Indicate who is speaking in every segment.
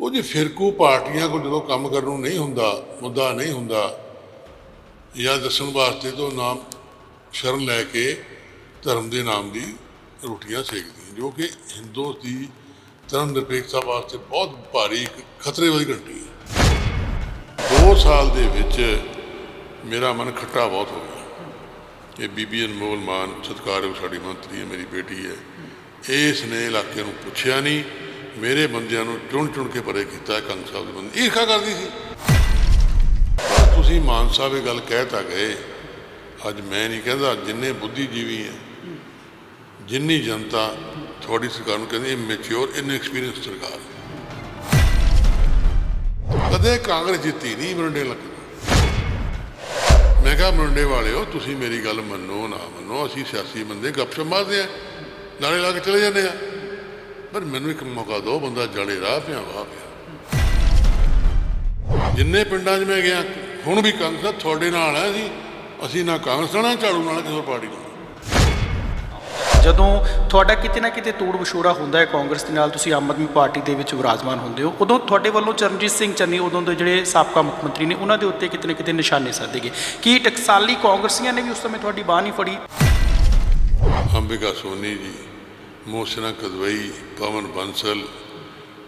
Speaker 1: ਉਹ ਕੁਝ ਫਿਰਕੂ ਪਾਰਟੀਆਂ ਕੋਲ ਜਦੋਂ ਕੰਮ ਕਰਨ ਨੂੰ ਨਹੀਂ ਹੁੰਦਾ, ਮੁੱਦਾ ਨਹੀਂ ਹੁੰਦਾ, ਜਾਂ ਦੱਸਣ ਵਾਸਤੇ ਤੋਂ ਨਾਮ ਸ਼ਰਨ ਲੈ ਕੇ ਧਰਮ ਦੇ ਨਾਮ ਦੀ ਰੋਟੀਆਂ ਸੇਕਦੀਆਂ, ਜੋ ਕਿ ਹਿੰਦੂ ਦੀ ਧਰਮ ਨਿਰਪੇਖਤਾ ਵਾਸਤੇ ਬਹੁਤ ਭਾਰੀ ਖਤਰੇ ਵਾਲੀ ਘੰਟੀ ਹੈ। ਦੋ ਸਾਲ ਦੇ ਵਿੱਚ ਮੇਰਾ ਮਨ ਖੱਟਾ ਬਹੁਤ ਹੋ ਗਿਆ। ਇਹ ਬੀਬੀ ਅਨਮੋਲ ਮਾਨ, ਸਤਿਕਾਰਯੋਗ ਸਾਡੀ ਮੰਤਰੀ ਹੈ, ਮੇਰੀ ਬੇਟੀ ਹੈ। ਇਸ ਨੇ ਇਲਾਕੇ ਨੂੰ ਪੁੱਛਿਆ ਨਹੀਂ। ਮੇਰੇ ਬੰਦਿਆਂ ਨੂੰ ਚੁਣ ਚੁਣ ਕੇ ਪਰੇ ਕੀਤਾ ਹੈ ਕੰਗ ਸਾਹਿਬ ਦੇ ਬੰਦੇ ਈਰਖਾ ਕਰਦੀ ਸੀ। ਤੁਸੀਂ ਮਾਨ ਸਾਹਿਬ ਇਹ ਗੱਲ ਕਹਿ ਤਾਂ ਗਏ। ਅੱਜ ਮੈਂ ਨਹੀਂ ਕਹਿੰਦਾ ਜਿੰਨੇ ਬੁੱਧੀਜੀਵੀ ਹੈ, ਜਿੰਨੀ ਜਨਤਾ ਤੁਹਾਡੀ ਸਰਕਾਰ ਨੂੰ ਕਹਿੰਦੀ ਮੈਚੁਰ ਇਨਐਕਸਪੀਰੀਅੰਸ ਸਰਕਾਰ ਕਦੇ ਕਾਂਗਰਸ ਜਿੱਤੀ ਨਹੀਂ, ਮਰੰਡੇ ਲੱਗ ਮੈਂ ਕਿਹਾ, ਮਰੰਡੇ ਵਾਲਿਓ, ਤੁਸੀਂ ਮੇਰੀ ਗੱਲ ਮੰਨੋ, ਨਾ ਮੰਨੋ, ਅਸੀਂ ਸਿਆਸੀ ਬੰਦੇ, ਗੱਪਸ਼ਪ ਮਾਰਦੇ ਆ ਨਾਲੇ ਲਾ ਕੇ ਚਲੇ ਜਾਂਦੇ ਆ ਪਰ ਮੈਨੂੰ ਇੱਕ ਮੌਕਾ ਦਿਓ ਬੰਦਾ ਜਲੇ ਰਾਹ ਪਿਆ ਪਿਆ। ਜਿੰਨੇ ਪਿੰਡਾਂ 'ਚ ਮੈਂ ਗਿਆ ਹੁਣ ਵੀ ਕਾਂਗਰਸ ਤੁਹਾਡੇ ਨਾਲ ਹੈ ਜੀ ਅਸੀਂ ਨਾ ਕਾਂਗਰਸ ਨਾਲ ਝਾੜੂ ਨਾਲ ਕਿਸੇ ਪਾਰਟੀ ਨਾਲ।
Speaker 2: ਜਦੋਂ ਤੁਹਾਡਾ ਕਿਤੇ ਨਾ ਕਿਤੇ ਤੋੜ ਵਿਛੋੜਾ ਹੁੰਦਾ ਹੈ ਕਾਂਗਰਸ ਦੇ ਨਾਲ ਤੁਸੀਂ ਆਮ ਆਦਮੀ ਪਾਰਟੀ ਦੇ ਵਿੱਚ ਵਿਰਾਜਮਾਨ ਹੁੰਦੇ ਹੋ। ਉਦੋਂ ਤੁਹਾਡੇ ਵੱਲੋਂ ਚਰਨਜੀਤ ਸਿੰਘ ਚੰਨੀ ਉਦੋਂ ਦੇ ਜਿਹੜੇ ਸਾਬਕਾ ਮੁੱਖ ਮੰਤਰੀ ਨੇ ਉਹਨਾਂ ਦੇ ਉੱਤੇ ਕਿਤੇ ਨਾ ਕਿਤੇ ਨਿਸ਼ਾਨੇ ਸਾਧੇ ਗਏ। ਕੀ ਟਕਸਾਲੀ ਕਾਂਗਰਸੀਆਂ ਨੇ ਵੀ ਉਸ ਸਮੇਂ ਤੁਹਾਡੀ ਬਾਹ ਨਹੀਂ ਫੜੀ?
Speaker 1: ਅੰਬਿਕਾ ਸੋਨੀ ਜੀ ਮੋਸਨਾ ਕਦਵਈ, ਪਵਨ ਬੰਸਲ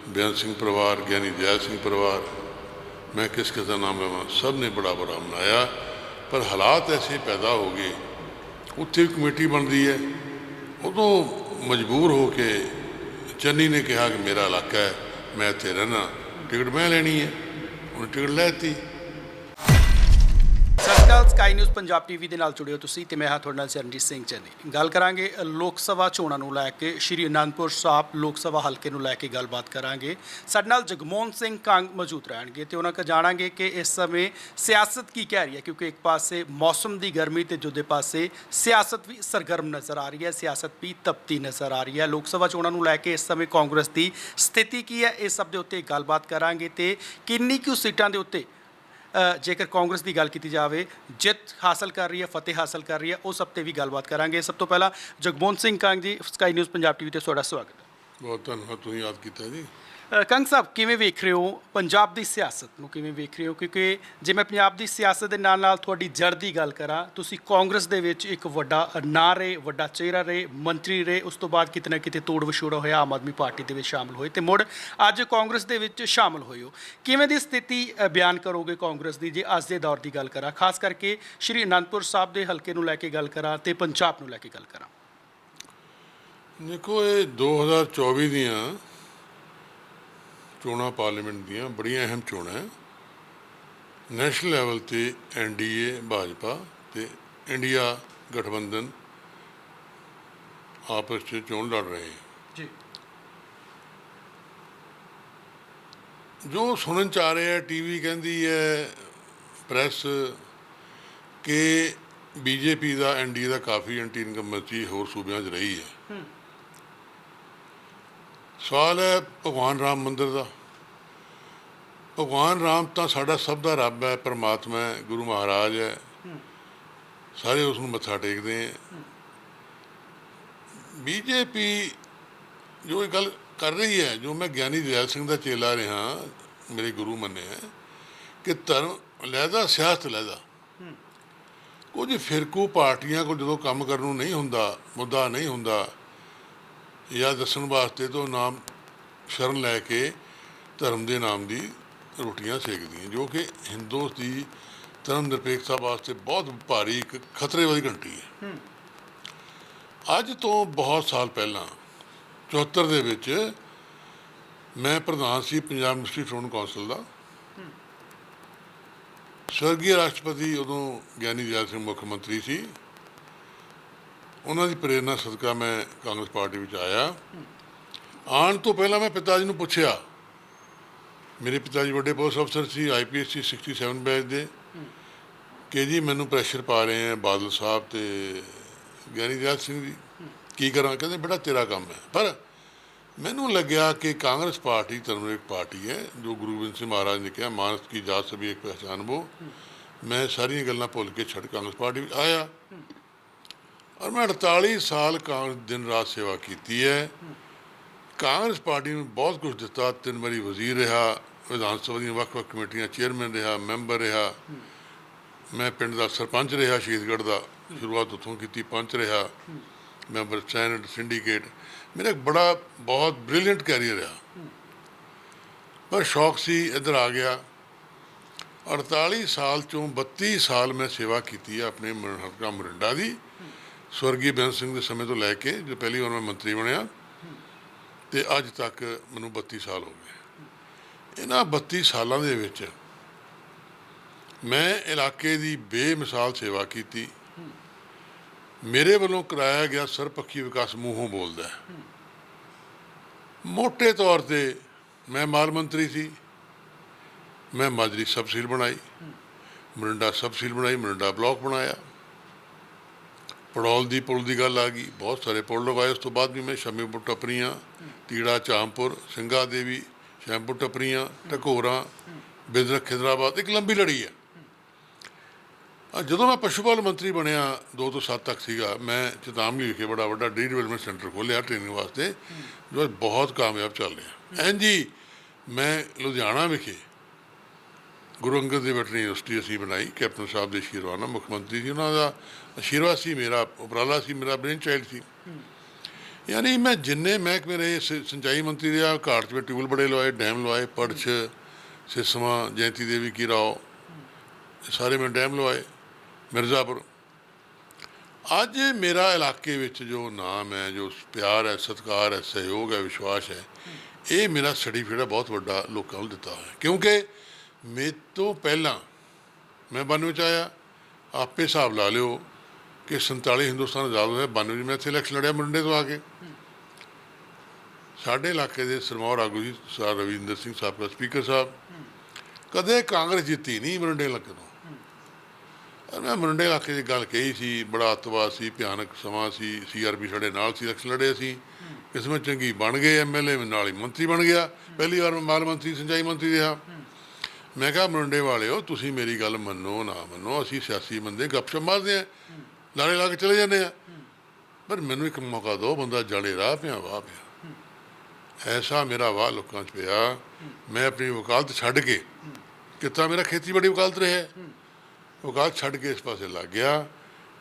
Speaker 1: ਬੇਅੰਤ ਸਿੰਘ ਪਰਿਵਾਰ, ਗਿਆਨੀ ਦਿਆਲ ਸਿੰਘ ਪਰਿਵਾਰ। ਮੈਂ ਕਿਸ ਕਿਸ ਦਾ ਨਾਮ ਲਵਾਂ? ਸਭ ਨੇ ਬੜਾ ਬੜਾ ਮਨਾਇਆ, ਪਰ ਹਾਲਾਤ ਐਸੇ ਪੈਦਾ ਹੋ ਗਏ। ਉੱਥੇ ਕਮੇਟੀ ਬਣਦੀ ਹੈ। ਉਦੋਂ ਮਜਬੂਰ ਹੋ ਕੇ ਚੰਨੀ ਨੇ ਕਿਹਾ ਕਿ ਮੇਰਾ ਇਲਾਕਾ ਹੈ, ਮੈਂ ਇੱਥੇ ਰਹਿਣਾ ਟਿਕਟ ਮੈਂ ਲੈਣੀ ਹੈ। ਉਹਨੇ ਟਿਕਟ ਲੈ
Speaker 2: ਨਾਲ ਸਕਾਈ ਨਿਊਜ਼ ਪੰਜਾਬ ਟੀਵੀ ਦੇ ਨਾਲ ਜੁੜਿਓ ਤੁਸੀਂ ਤੇ ਮੈਂ ਹਾਂ ਤੁਹਾਡੇ ਨਾਲ ਚਰਨਜੀਤ ਸਿੰਘ ਚੰਨੀ। ਗੱਲ ਕਰਾਂਗੇ ਲੋਕ ਸਭਾ ਚੋਣਾਂ ਨੂੰ ਲੈ ਕੇ, ਸ਼੍ਰੀ ਅਨੰਦਪੁਰ ਸਾਹਿਬ ਲੋਕ ਸਭਾ ਹਲਕੇ ਨੂੰ ਲੈ ਕੇ ਗੱਲਬਾਤ ਕਰਾਂਗੇ। ਸਾਡੇ ਨਾਲ ਜਗਮੋਹਨ ਸਿੰਘ ਕੰਗ ਮੌਜੂਦ ਰਹਿਣਗੇ ਤੇ ਉਹਨਾਂ ਕੋ ਜਾਣਾਂਗੇ ਕਿ ਇਸ ਸਮੇਂ ਸਿਆਸਤ ਕੀ ਕਹਿ ਰਹੀ ਹੈ, ਕਿਉਂਕਿ ਇੱਕ ਪਾਸੇ ਮੌਸਮ ਦੀ ਗਰਮੀ ਤੇ ਦੂਜੇ ਪਾਸੇ ਸਿਆਸਤ ਵੀ ਸਰਗਰਮ ਨਜ਼ਰ ਆ ਰਹੀ ਹੈ, ਸਿਆਸਤ ਵੀ ਤਪਤੀ ਨਜ਼ਰ ਆ ਰਹੀ ਹੈ। ਲੋਕ ਸਭਾ ਚੋਣਾਂ ਨੂੰ ਲੈ ਕੇ ਇਸ ਸਮੇਂ ਕਾਂਗਰਸ ਦੀ ਸਥਿਤੀ ਕੀ ਹੈ ਇਸ ਸਭ ਦੇ ਉੱਤੇ ਗੱਲਬਾਤ ਕਰਾਂਗੇ ਤੇ ਕਿੰਨੀ ਕੁ ਸੀਟਾਂ ਦੇ ਉੱਤੇ ਜੇਕਰ ਕਾਂਗਰਸ ਦੀ ਗੱਲ ਕੀਤੀ ਜਾਵੇ, ਜਿੱਤ ਹਾਸਲ ਕਰ ਰਹੀ ਹੈ, ਫਤਿਹ ਹਾਸਲ ਕਰ ਰਹੀ ਹੈ ਉਸ ਹਫ਼ਤੇ ਵੀ ਗੱਲਬਾਤ ਕਰਾਂਗੇ। ਸਭ ਤੋਂ ਪਹਿਲਾਂ ਜਗਮੋਹਨ ਸਿੰਘ ਕਾਂਗ ਜੀ ਸਕਾਈ ਨਿਊਜ਼ ਪੰਜਾਬ ਟੀਵੀ ਤੇ ਤੁਹਾਡਾ ਸਵਾਗਤ ਹੈ।
Speaker 1: ਬਹੁਤ ਧੰਨਵਾਦ, ਤੁਸੀਂ ਯਾਦ ਕੀਤਾ ਜੀ।
Speaker 2: ਕੰਗ ਸਾਹਿਬ, ਕਿਵੇਂ ਵੇਖ ਰਹੇ ਹੋ ਪੰਜਾਬ ਦੀ ਸਿਆਸਤ ਨੂੰ? ਕਿਵੇਂ ਵੇਖ ਰਹੇ ਹੋ? ਕਿਉਂਕਿ ਜੇ ਮੈਂ ਪੰਜਾਬ ਦੀ ਸਿਆਸਤ ਦੇ ਨਾਲ ਨਾਲ ਤੁਹਾਡੀ ਜੜ ਦੀ ਗੱਲ ਕਰਾਂ, ਤੁਸੀਂ ਕਾਂਗਰਸ ਦੇ ਵਿੱਚ ਇੱਕ ਵੱਡਾ ਨਾਂ ਰਹੇ, ਵੱਡਾ ਚਿਹਰਾ ਰਹੇ, ਮੰਤਰੀ ਰਹੇ, ਉਸ ਤੋਂ ਬਾਅਦ ਕਿਤੇ ਨਾ ਕਿਤੇ ਤੋੜ ਵਿਛੋੜਾ ਹੋਇਆ ਆਮ ਆਦਮੀ ਪਾਰਟੀ ਦੇ ਵਿੱਚ ਸ਼ਾਮਲ ਹੋਏ ਤੇ ਮੁੜ ਅੱਜ ਕਾਂਗਰਸ ਦੇ ਵਿੱਚ ਸ਼ਾਮਲ ਹੋਏ ਹੋ। ਕਿਵੇਂ ਦੀ ਸਥਿਤੀ ਬਿਆਨ ਕਰੋਗੇ ਕਾਂਗਰਸ ਦੀ ਜੇ ਅੱਜ ਦੇ ਦੌਰ ਦੀ ਗੱਲ ਕਰਾਂ? ਖਾਸ ਕਰਕੇ ਸ਼੍ਰੀ ਅਨੰਦਪੁਰ ਸਾਹਿਬ ਦੇ ਹਲਕੇ ਨੂੰ ਲੈ ਕੇ ਗੱਲ ਕਰਾਂ ਤੇ ਪੰਜਾਬ ਨੂੰ ਲੈ ਕੇ ਗੱਲ ਕਰਾਂ।
Speaker 1: ਦੇਖੋ, ਇਹ 2024 ਦੀਆਂ ਚੋਣਾਂ ਪਾਰਲੀਮੈਂਟ ਦੀਆਂ ਬੜੀਆਂ ਅਹਿਮ ਚੋਣਾਂ ਹੈ। ਨੈਸ਼ਨਲ ਲੈਵਲ ਤੇ ਐਨਡੀਏ ਭਾਜਪਾ ਤੇ ਇੰਡੀਆ ਗਠਬੰਧਨ ਆਪਸ ਵਿੱਚ ਚੋਣ ਲੜ ਰਹੇ ਹੈ।
Speaker 2: ਜੀ।
Speaker 1: ਜੋ ਸੁਣਨ ਚ ਆ ਰਿਹਾ ਟੀਵੀ ਕਹਿੰਦੀ ਹੈ ਪ੍ਰੈਸ ਕਿ ਬੀਜੇਪੀ ਦਾ ਐਨਡੀਏ ਦਾ ਕਾਫੀ ਐਂਟੀ ਇਨਕੰਬੈਂਸੀ ਹੋਰ ਸੂਬਿਆਂ 'ਚ ਰਹੀ ਹੈ। ਸਵਾਲ ਹੈ ਭਗਵਾਨ ਰਾਮ ਮੰਦਿਰ ਦਾ। ਭਗਵਾਨ ਰਾਮ ਤਾਂ ਸਾਡਾ ਸਭ ਦਾ ਰੱਬ ਹੈ ਪਰਮਾਤਮਾ ਹੈ ਗੁਰੂ ਮਹਾਰਾਜ ਹੈ। ਸਾਰੇ ਉਸ ਨੂੰ ਮੱਥਾ ਟੇਕਦੇ ਹੈ। ਬੀਜੇਪੀ ਜੋ ਇਹ ਗੱਲ ਕਰ ਰਹੀ ਹੈ ਜੋ ਮੈਂ ਗਿਆਨੀ ਦਇਆਲ ਸਿੰਘ ਦਾ ਚੇਲਾ ਰਿਹਾ ਮੇਰੇ ਗੁਰੂ ਮੰਨਿਆ ਹੈ ਕਿ ਧਰਮ ਲਹਿਦਾ ਸਿਆਸਤ ਲਹਿਦਾ ਕੁਝ ਫਿਰਕੂ ਪਾਰਟੀਆਂ ਕੋਲ ਜਦੋਂ ਕੰਮ ਕਰਨ ਨੂੰ ਨਹੀਂ ਹੁੰਦਾ ਮੁੱਦਾ ਨਹੀਂ ਹੁੰਦਾ ਜਾਂ ਦੱਸਣ ਵਾਸਤੇ ਤੋਂ ਨਾਮ ਸ਼ਰਨ ਲੈ ਕੇ ਧਰਮ ਦੇ ਨਾਮ ਦੀ ਰੋਟੀਆਂ ਸੇਕਦੀਆਂ ਜੋ ਕਿ ਹਿੰਦੂ ਦੀ ਧਰਮ ਨਿਰਪੇਖਤਾ ਵਾਸਤੇ ਬਹੁਤ ਭਾਰੀ ਇੱਕ ਖਤਰੇ ਵਾਲੀ ਘੰਟੀ ਹੈ। ਅੱਜ ਤੋਂ ਬਹੁਤ ਸਾਲ ਪਹਿਲਾਂ 74 ਦੇ ਵਿੱਚ ਮੈਂ ਪ੍ਰਧਾਨ ਸੀ ਪੰਜਾਬ ਯੂਨੀਵਰਸਿਟੀ ਚੋਣ ਕੌਂਸਲ ਦਾ। ਸਵਰਗੀ ਰਾਸ਼ਟਰਪਤੀ ਉਦੋਂ ਗਿਆਨੀ ਦਇਆਲ ਸਿੰਘ ਮੁੱਖ ਮੰਤਰੀ ਸੀ। ਉਹਨਾਂ ਦੀ ਪ੍ਰੇਰਣਾ ਸਦਕਾ ਮੈਂ ਕਾਂਗਰਸ ਪਾਰਟੀ ਵਿੱਚ ਆਇਆ। ਆਉਣ ਤੋਂ ਪਹਿਲਾਂ ਮੈਂ ਪਿਤਾ ਜੀ ਨੂੰ ਪੁੱਛਿਆ। ਮੇਰੇ ਪਿਤਾ ਜੀ ਵੱਡੇ ਪੁਲਿਸ ਅਫਸਰ ਸੀ ਆਈਪੀਐਸ ਸੀ 67 ਬੈਚ ਦੇ। ਕਿ ਜੀ ਮੈਨੂੰ ਪ੍ਰੈਸ਼ਰ ਪਾ ਰਹੇ ਆ ਬਾਦਲ ਸਾਹਿਬ ਤੇ ਗਿਆਨੀ ਦਇਆਲ ਸਿੰਘ ਜੀ। ਕੀ ਕਰਾਂ? ਕਹਿੰਦੇ, ਬੇਟਾ, ਤੇਰਾ ਕੰਮ ਹੈ। ਪਰ ਮੈਨੂੰ ਲੱਗਿਆ ਕਿ ਕਾਂਗਰਸ ਪਾਰਟੀ ਧਰਮਨਿਕ ਪਾਰਟੀ ਹੈ, ਜੋ ਗੁਰੂ ਗੋਬਿੰਦ ਸਿੰਘ ਮਹਾਰਾਜ ਨੇ ਕਿਹਾ, ਮਾਨਸ ਕੀ ਜਾਤ ਸਭੀ ਇੱਕ ਪਹਿਚਾਨ ਵੋ ਮੈਂ ਸਾਰੀਆਂ ਗੱਲਾਂ ਭੁੱਲ ਕੇ ਛੱਡ ਕਾਂਗਰਸ ਪਾਰਟੀ ਵਿੱਚ ਆਇਆ। ਔਰ ਮੈਂ 48 ਸਾਲ ਕਾਂਗਰਸ ਦਿਨ ਰਾਤ ਸੇਵਾ ਕੀਤੀ ਹੈ। ਕਾਂਗਰਸ ਪਾਰਟੀ ਨੂੰ ਬਹੁਤ ਕੁਝ ਦਿੱਤਾ। ਤਿੰਨ ਵਾਰੀ ਵਜ਼ੀਰ ਰਿਹਾ, ਵਿਧਾਨ ਸਭਾ ਦੀਆਂ ਵੱਖ-ਵੱਖ ਕਮੇਟੀਆਂ, ਚੇਅਰਮੈਨ ਰਿਹਾ, ਮੈਂਬਰ ਰਿਹਾ। ਮੈਂ ਪਿੰਡ ਦਾ ਸਰਪੰਚ ਰਿਹਾ ਸ਼ਹੀਦਗੜ੍ਹ ਦਾ। ਸ਼ੁਰੂਆਤ ਉੱਥੋਂ ਕੀਤੀ, ਪੰਚ ਰਿਹਾ। Member senate, syndicate. ਮੇਰਾ ਇੱਕ ਬੜਾ, ਬਹੁਤ ਬ੍ਰਿਲੀਅੰਟ ਕੈਰੀਅਰ ਰਿਹਾ। ਪਰ ਸ਼ੌਕ ਸੀ, ਇੱਧਰ ਆ ਗਿਆ। 48 ਸਾਲ ਚੋਂ 32 ਸਾਲ ਮੈਂ ਸੇਵਾ ਕੀਤੀ ਹੈ ਆਪਣੇ ਮ- ਹਲਕਾ ਮਰਿੰਡਾ ਦੀ। ਸਵਰਗੀ ਬੇਅੰਤ ਸਿੰਘ ਦੇ ਸਮੇਂ ਤੋਂ ਲੈ ਕੇ ਜੋ ਪਹਿਲੀ ਵਾਰ ਮੈਂ ਮੰਤਰੀ ਬਣਿਆ, ਤੇ ਅੱਜ ਤੱਕ ਮੈਨੂੰ 32 ਸਾਲ ਹੋ ਗਏ। ਇਹਨਾਂ 32 ਸਾਲਾਂ ਦੇ ਵਿੱਚ ਮੈਂ ਇਲਾਕੇ ਦੀ ਬੇਮਿਸਾਲ ਸੇਵਾ ਕੀਤੀ। ਮੇਰੇ ਵੱਲੋਂ ਕਰਾਇਆ ਗਿਆ ਸਰਪੱਖੀ ਵਿਕਾਸ ਮੂੰਹੋਂ ਬੋਲਦਾ ਹੈ। ਮੋٹے ਤੌਰ ਤੇ ਮੈਂ ਮਾਲ ਮੰਤਰੀ ਸੀ। ਮੈਂ ਮਾਜਰੀ ਸਬਸੀਲ ਬਣਾਈ। ਮਰਿੰਡਾ ਸਬਸੀਲ ਬਣਾਈ, ਮਰਿੰਡਾ ਬਲਾਕ ਬਣਾਇਆ। ਪੜੌਲ ਦੀ ਪੁਲ ਦੀ ਗੱਲ ਆ ਗਈ। ਬਹੁਤ ਸਾਰੇ ਪੁਲ ਲਗਾਏ ਉਸ ਤੋਂ ਬਾਅਦ ਵੀ ਮੈਂ ਸ਼ਮੀਪੁਰ ਟੱਪਰੀਆਂ, ਤੀੜਾ ਚਾਮਪੁਰ ਸਿੰਘਾ ਦੇਵੀ ਸ਼ੈਮਪੁਰ ਟੱਪਰੀਆਂ ਟਕੋਰਾਂ ਬਿਦਰਖ ਖਿਦਰਾਬਾਦ। ਇੱਕ ਲੰਬੀ ਲੜੀ ਹੈ। ਆ ਜਦੋਂ ਮੈਂ ਪਸ਼ੂ ਪਾਲਣ ਮੰਤਰੀ ਬਣਿਆ 2 ਤੋਂ 7 ਤੱਕ ਸੀਗਾ, ਮੈਂ ਚਤਾਮਲੀ ਵਿਖੇ ਬੜਾ ਵੱਡਾ ਡੀ ਡਿਵੈਲਪਮੈਂਟ ਸੈਂਟਰ ਖੋਲ੍ਹਿਆ ਟ੍ਰੇਨਿੰਗ ਵਾਸਤੇ। ਜੋ ਬਹੁਤ ਕਾਮਯਾਬ ਚੱਲ ਰਿਹਾ। ਐਂ ਜੀ, ਮੈਂ ਲੁਧਿਆਣਾ ਵਿਖੇ ਗੁਰੂ ਅੰਗਦ ਦੇਵ ਵੈਟਰਨਰੀ ਯੂਨੀਵਰਸਿਟੀ ਅਸੀਂ ਬਣਾਈ, ਕੈਪਟਨ ਸਾਹਿਬ ਦੇ ਆਸ਼ੀਰਵਾਦ ਨਾਲ, ਮੁੱਖ ਮੰਤਰੀ ਜੀ ਉਹਨਾਂ ਦਾ ਆਸ਼ੀਰਵਾਦ ਸੀ, ਮੇਰਾ ਉਪਰਾਲਾ ਸੀ, ਮੇਰਾ ਬ੍ਰੇਨ ਚਾਈਲਡ ਸੀ। ਯਾਨੀ ਮੈਂ ਜਿੰਨੇ ਮਹਿਕਮੇ ਰਹੇ ਸ- ਸਿੰਚਾਈ ਮੰਤਰੀ ਰਿਹਾ, ਘਾਟ 'ਚ ਟਿਊਬਲ ਬੜੇ ਲਵਾਏ, ਡੈਮ ਲਵਾਏ, ਪੜਛ, ਸਿਸਮਾ, ਜੈਤੀ ਦੇਵੀ, ਕੀ ਰਾਓ ਇਹ ਸਾਰੇ ਮੈਂ ਡੈਮ ਲਵਾਏ, ਮਿਰਜ਼ਾਪੁਰ। ਅੱਜ ਮੇਰਾ ਇਲਾਕੇ ਵਿੱਚ ਜੋ ਨਾਮ ਹੈ, ਜੋ ਪਿਆਰ ਹੈ, ਸਤਿਕਾਰ ਹੈ, ਸਹਿਯੋਗ ਹੈ, ਵਿਸ਼ਵਾਸ ਹੈ, ਇਹ ਮੇਰਾ ਸਰਟੀਫਿਕੇਟ ਬਹੁਤ ਵੱਡਾ ਲੋਕਾਂ ਨੂੰ ਦਿੱਤਾ ਹੈ। ਕਿਉਂਕਿ ਮੇਰੇ ਤੋਂ ਪਹਿਲਾਂ ਮੈਂ ਬੰਨੂ 'ਚ ਆਇਆ, ਆਪੇ ਹਿਸਾਬ ਲਾ ਲਿਓ ਕਿ 47 ਹਿੰਦੁਸਤਾਨ ਆਜ਼ਾਦ ਹੋਇਆ ਬੰਨੂ ਜੀ ਮੈਂ ਇੱਥੇ ਇਲੈਕਸ਼ਨ ਲੜਿਆ ਮੁੰਡੇ ਤੋਂ ਆ ਕੇ। ਸਾਡੇ ਇਲਾਕੇ ਦੇ ਸਰਮੌਰ ਆਗੂ ਜੀ ਸਰ ਰਵਿੰਦਰ ਸਿੰਘ ਸਾਬਕਾ ਸਪੀਕਰ ਸਾਹਿਬ, ਕਦੇ ਕਾਂਗਰਸ ਜਿੱਤੀ ਨਹੀਂ ਮਰੰਡੇ ਇਲਾਕੇ ਤੋਂ। ਮੈਂ ਮਰੰਡੇ ਇਲਾਕੇ ਦੀ ਗੱਲ ਕਹੀ ਸੀ, ਬੜਾ ਅੱਤਵਾਦ ਸੀ, ਭਿਆਨਕ ਸਮਾਂ ਸੀ ਸੀਆਰਪੀ ਸਾਡੇ ਨਾਲ ਸੀ ਇਲੈਕਸ਼ਨ ਲੜੇ ਸੀ। ਕਿਸਮਤ ਚੰਗੀ ਬਣ ਗਏ ਐਮਐਲਏ ਨਾਲ ਹੀ ਮੰਤਰੀ ਬਣ ਗਿਆ। ਪਹਿਲੀ ਵਾਰ ਮੈਂ ਮਾਲ ਮੰਤਰੀ, ਸਿੰਚਾਈ ਮੰਤਰੀ ਰਿਹਾ। ਮੈਂ ਕਿਹਾ ਮਰੰਡੇ ਵਾਲਿਓ, ਤੁਸੀਂ ਮੇਰੀ ਗੱਲ ਮੰਨੋ, ਨਾ ਮੰਨੋ, ਅਸੀਂ ਸਿਆਸੀ ਬੰਦੇ, ਗੱਪਸ਼ਪ ਮਾਰਦੇ ਆ ਲਾੜੇ ਲਾ ਕੇ ਚਲੇ ਜਾਂਦੇ ਆ ਪਰ ਮੈਨੂੰ ਇੱਕ ਮੌਕਾ ਦਿਓ, ਬੰਦਾ ਜਾਣੇ ਰਾਹ ਪਿਆ, ਵਾਹ ਪਿਆ। ਐਸਾ ਮੇਰਾ ਵਾਹ ਲੋਕਾਂ 'ਚ ਪਿਆ, ਮੈਂ ਆਪਣੀ ਵਕਾਲਤ ਛੱਡ ਕੇ ਕਿਤਾ ਮੇਰਾ ਖੇਤੀਬਾੜੀ ਵਕਾਲਤ ਰਿਹਾ ਵਕਾਲਤ ਛੱਡ ਕੇ ਇਸ ਪਾਸੇ ਲੱਗ ਗਿਆ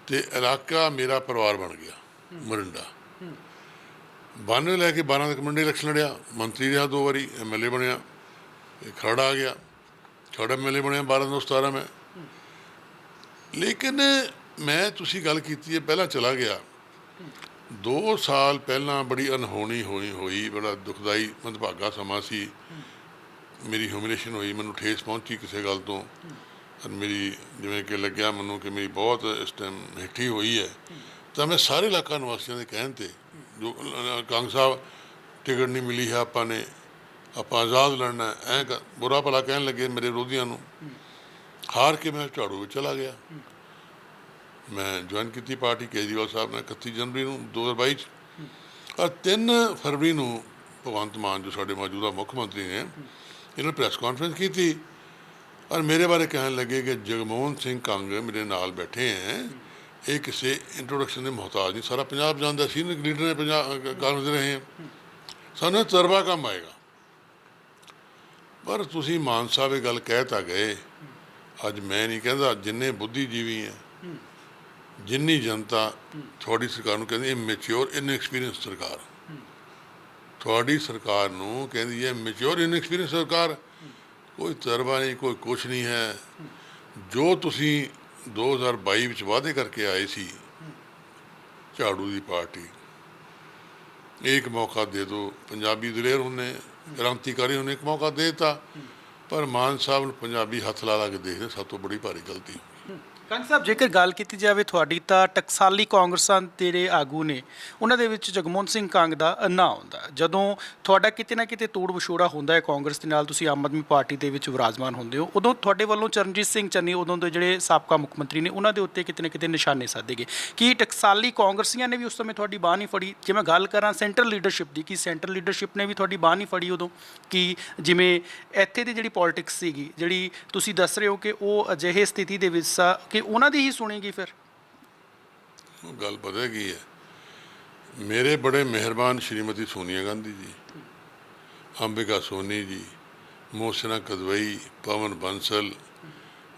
Speaker 1: ਤੇ ਇਲਾਕਾ ਮੇਰਾ ਪਰਿਵਾਰ ਬਣ ਗਿਆ, ਮਰਿੰਡਾ। ਬਾਨਵੇਂ ਲੈ ਕੇ 12 ਤੱਕ ਮੰਡੀ ਇਲੈਕਸ਼ਨ ਲੜਿਆ, ਮੰਤਰੀ ਰਿਹਾ ਦੋ ਵਾਰੀ ਐਮਐਲਏ ਬਣਿਆ ਇਹ ਖਰੜਾ ਆ ਗਿਆ। ਛੋੜਾ ਐਮਐਲਏ ਬਣਿਆ 12 ਤੋਂ 17 ਮੈਂ। ਲੇਕਿਨ ਮੈਂ ਤੁਸੀਂ ਗੱਲ ਕੀਤੀ ਹੈ ਪਹਿਲਾਂ ਚਲਾ ਗਿਆ। 2 ਸਾਲ ਪਹਿਲਾਂ ਬੜੀ ਅਨਹੋਣੀ ਹੋਈ ਹੋਈ ਬੜਾ ਦੁਖਦਾਈ ਮੰਦਭਾਗਾ ਸਮਾਂ ਸੀ। ਮੇਰੀ ਹਿਊਮਿਲੇਸ਼ਨ ਹੋਈ ਮੈਨੂੰ ਠੇਸ ਪਹੁੰਚੀ ਕਿਸੇ ਗੱਲ ਤੋਂ। ਔਰ ਮੇਰੀ ਜਿਵੇਂ ਕਿ ਲੱਗਿਆ ਮੈਨੂੰ ਕਿ ਮੇਰੀ ਬਹੁਤ ਇਸ ਟਾਈਮ ਹੇਠੀ ਹੋਈ ਹੈ। ਤਾਂ ਮੈਂ ਸਾਰੇ ਇਲਾਕਾ ਨਿਵਾਸੀਆਂ ਦੇ ਕਹਿਣ ਤੇ ਜੋ ਅ, ਕੰਗ ਸਾਹਿਬ ਟਿਕਟ ਨਹੀਂ ਮਿਲੀ ਹੈ ਆਪਾਂ ਨੇ। ਆਪਾਂ ਆਜ਼ਾਦ ਲੜਨਾ ਐ ਬੁਰਾ ਭਲਾ ਕਹਿਣ ਲੱਗੇ ਮੇਰੇ ਵਿਰੋਧੀਆਂ ਨੂੰ। ਹਾਰ ਕੇ ਮੈਂ ਝਾੜੂ ਵਿੱਚ ਚਲਾ ਗਿਆ। ਮੈਂ ਜੁਆਇਨ ਕੀਤੀ ਪਾਰਟੀ, ਕੇਜਰੀਵਾਲ ਸਾਹਿਬ ਨੇ 31 ਜਨਵਰੀ ਨੂੰ 2022 ਚ। ਔਰ 3 ਫਰਵਰੀ ਨੂੰ ਭਗਵੰਤ ਮਾਨ, ਜੋ ਸਾਡੇ ਮੌਜੂਦਾ ਮੁੱਖ ਮੰਤਰੀ ਨੇ, ਇਹਨਾਂ ਪ੍ਰੈਸ ਕਾਨਫਰੰਸ ਕੀਤੀ। ਔਰ ਮੇਰੇ ਬਾਰੇ ਕਹਿਣ ਲੱਗੇ ਕਿ ਜਗਮੋਹਨ ਸਿੰਘ ਕੰਗ ਮੇਰੇ ਨਾਲ ਬੈਠੇ ਹੈ। ਇਹ ਕਿਸੇ ਇੰਟਰੋਡਕਸ਼ਨ ਦੇ ਮੁਹਤਾਜ ਨਹੀਂ। ਸਾਰਾ ਪੰਜਾਬ ਜਾਣਦਾ ਸੀ ਲੀਡਰ ਨੇ ਪੰਜਾਬ ਕਾਂਗਰਸ ਦੇ ਰਹੇ ਹੈ। ਸਾਨੂੰ ਤਜਰਬਾ ਕੰਮ ਆਏਗਾ। ਪਰ ਤੁਸੀਂ ਮਾਨ ਸਾਹਿਬ ਇਹ ਗੱਲ ਕਹਿ ਤਾਂ ਗਏ। ਅੱਜ ਮੈਂ ਨਹੀਂ ਕਹਿੰਦਾ, ਜਿੰਨੇ ਬੁੱਧੀਜੀਵੀ ਹੈ, ਜਿੰਨੀ ਜਨਤਾ ਤੁਹਾਡੀ ਸਰਕਾਰ ਨੂੰ ਕਹਿੰਦੀ ਹੈ ਮੈਚੁਰ ਇਨਐਕਸਪੀਰੀਅੰਸ ਸਰਕਾਰ। ਤੁਹਾਡੀ ਸਰਕਾਰ ਨੂੰ ਕਹਿੰਦੀ ਹੈ ਮੈਚੁਰ ਇਨਐਕਸਪੀਰੀਅੰਸ ਸਰਕਾਰ। ਕੋਈ ਤਜਰਬਾ ਨਹੀਂ, ਕੋਈ ਕੁਛ ਨਹੀਂ ਹੈ। ਜੋ ਤੁਸੀਂ 2022 ਵਿੱਚ ਵਾਅਦੇ ਕਰਕੇ ਆਏ ਸੀ, ਝਾੜੂ ਦੀ ਪਾਰਟੀ, ਇੱਕ ਮੌਕਾ ਦੇ ਦਿਓ, ਪੰਜਾਬੀ ਦਲੇਰ ਹੁੰਨੇ ਕ੍ਰਾਂਤੀਕਾਰੀ ਹੁੰਨੇ ਇੱਕ ਮੌਕਾ ਦੇ ਦਿੱਤਾ। ਪਰ ਮਾਨ ਸਾਹਿਬ ਨੂੰ ਪੰਜਾਬੀ ਹੱਥ ਲਾ ਲਾ ਕੇ ਦੇਖਦੇ ਸਭ ਤੋਂ ਬੜੀ ਭਾਰੀ ਗਲਤੀ।
Speaker 2: ਕੰਗ ਸਾਹਿਬ, ਜੇਕਰ ਗੱਲ ਕੀਤੀ ਜਾਵੇ ਤੁਹਾਡੀ, ਤਾਂ ਟਕਸਾਲੀ ਕਾਂਗਰਸਾਂ ਦੇ ਜਿਹੜੇ ਆਗੂ ਨੇ, ਉਹਨਾਂ ਦੇ ਵਿੱਚ ਜਗਮੋਹਨ ਸਿੰਘ ਕੰਗ ਦਾ ਨਾਂ ਆਉਂਦਾ ਜਦੋਂ ਤੁਹਾਡਾ ਕਿਤੇ ਨਾ ਕਿਤੇ ਤੋੜ ਵਿਛੋੜਾ ਹੁੰਦਾ ਹੈ ਕਾਂਗਰਸ ਦੇ ਨਾਲ, ਤੁਸੀਂ ਆਮ ਆਦਮੀ ਪਾਰਟੀ ਦੇ ਵਿੱਚ ਵਿਰਾਜਮਾਨ ਹੁੰਦੇ ਹੋ, ਉਦੋਂ ਤੁਹਾਡੇ ਵੱਲੋਂ ਚਰਨਜੀਤ ਸਿੰਘ ਚੰਨੀ, ਉਦੋਂ ਦੇ ਜਿਹੜੇ ਸਾਬਕਾ ਮੁੱਖ ਮੰਤਰੀ ਨੇ, ਉਹਨਾਂ ਦੇ ਉੱਤੇ ਕਿਤੇ ਨਾ ਕਿਤੇ ਨਿਸ਼ਾਨੇ ਸਾਧੇ ਗਏ। ਕੀ ਟਕਸਾਲੀ ਕਾਂਗਰਸੀਆਂ ਨੇ ਵੀ ਉਸ ਸਮੇਂ ਤੁਹਾਡੀ ਬਾਹ ਨਹੀਂ ਫੜੀ? ਜੇ ਮੈਂ ਗੱਲ ਕਰਾਂ ਸੈਂਟਰਲ ਲੀਡਰਸ਼ਿਪ ਦੀ, ਕੀ ਸੈਂਟਰਲ ਲੀਡਰਸ਼ਿਪ ਨੇ ਵੀ ਤੁਹਾਡੀ ਬਾਹ ਨਹੀਂ ਫੜੀ ਉਦੋਂ? ਕਿ ਜਿਵੇਂ ਇੱਥੇ ਦੀ ਜਿਹੜੀ ਪੋਲਿਟਿਕਸ ਸੀਗੀ, ਜਿਹੜੀ ਤੁਸੀਂ ਦੱਸ ਰਹੇ ਹੋ ਕਿ ਉਹ ਅਜਿਹੇ ਸਥਿਤੀ ਦੇ ਵਿੱਚ ਸਾ, ਕਿ ਉਹਨਾਂ ਦੀ ਹੀ ਸੁਣੇਗੀ ਫਿਰ।
Speaker 1: ਗੱਲ ਪਤਾ ਕੀ ਹੈ? ਮੇਰੇ ਬੜੇ ਮਿਹਰਬਾਨ ਸ਼੍ਰੀਮਤੀ ਸੋਨੀਆ ਗਾਂਧੀ ਜੀ, ਅੰਬਿਕਾ ਸੋਨੀ ਜੀ, ਮੋਸਨਾ ਕਦਵਈ, ਪਵਨ ਬੰਸਲ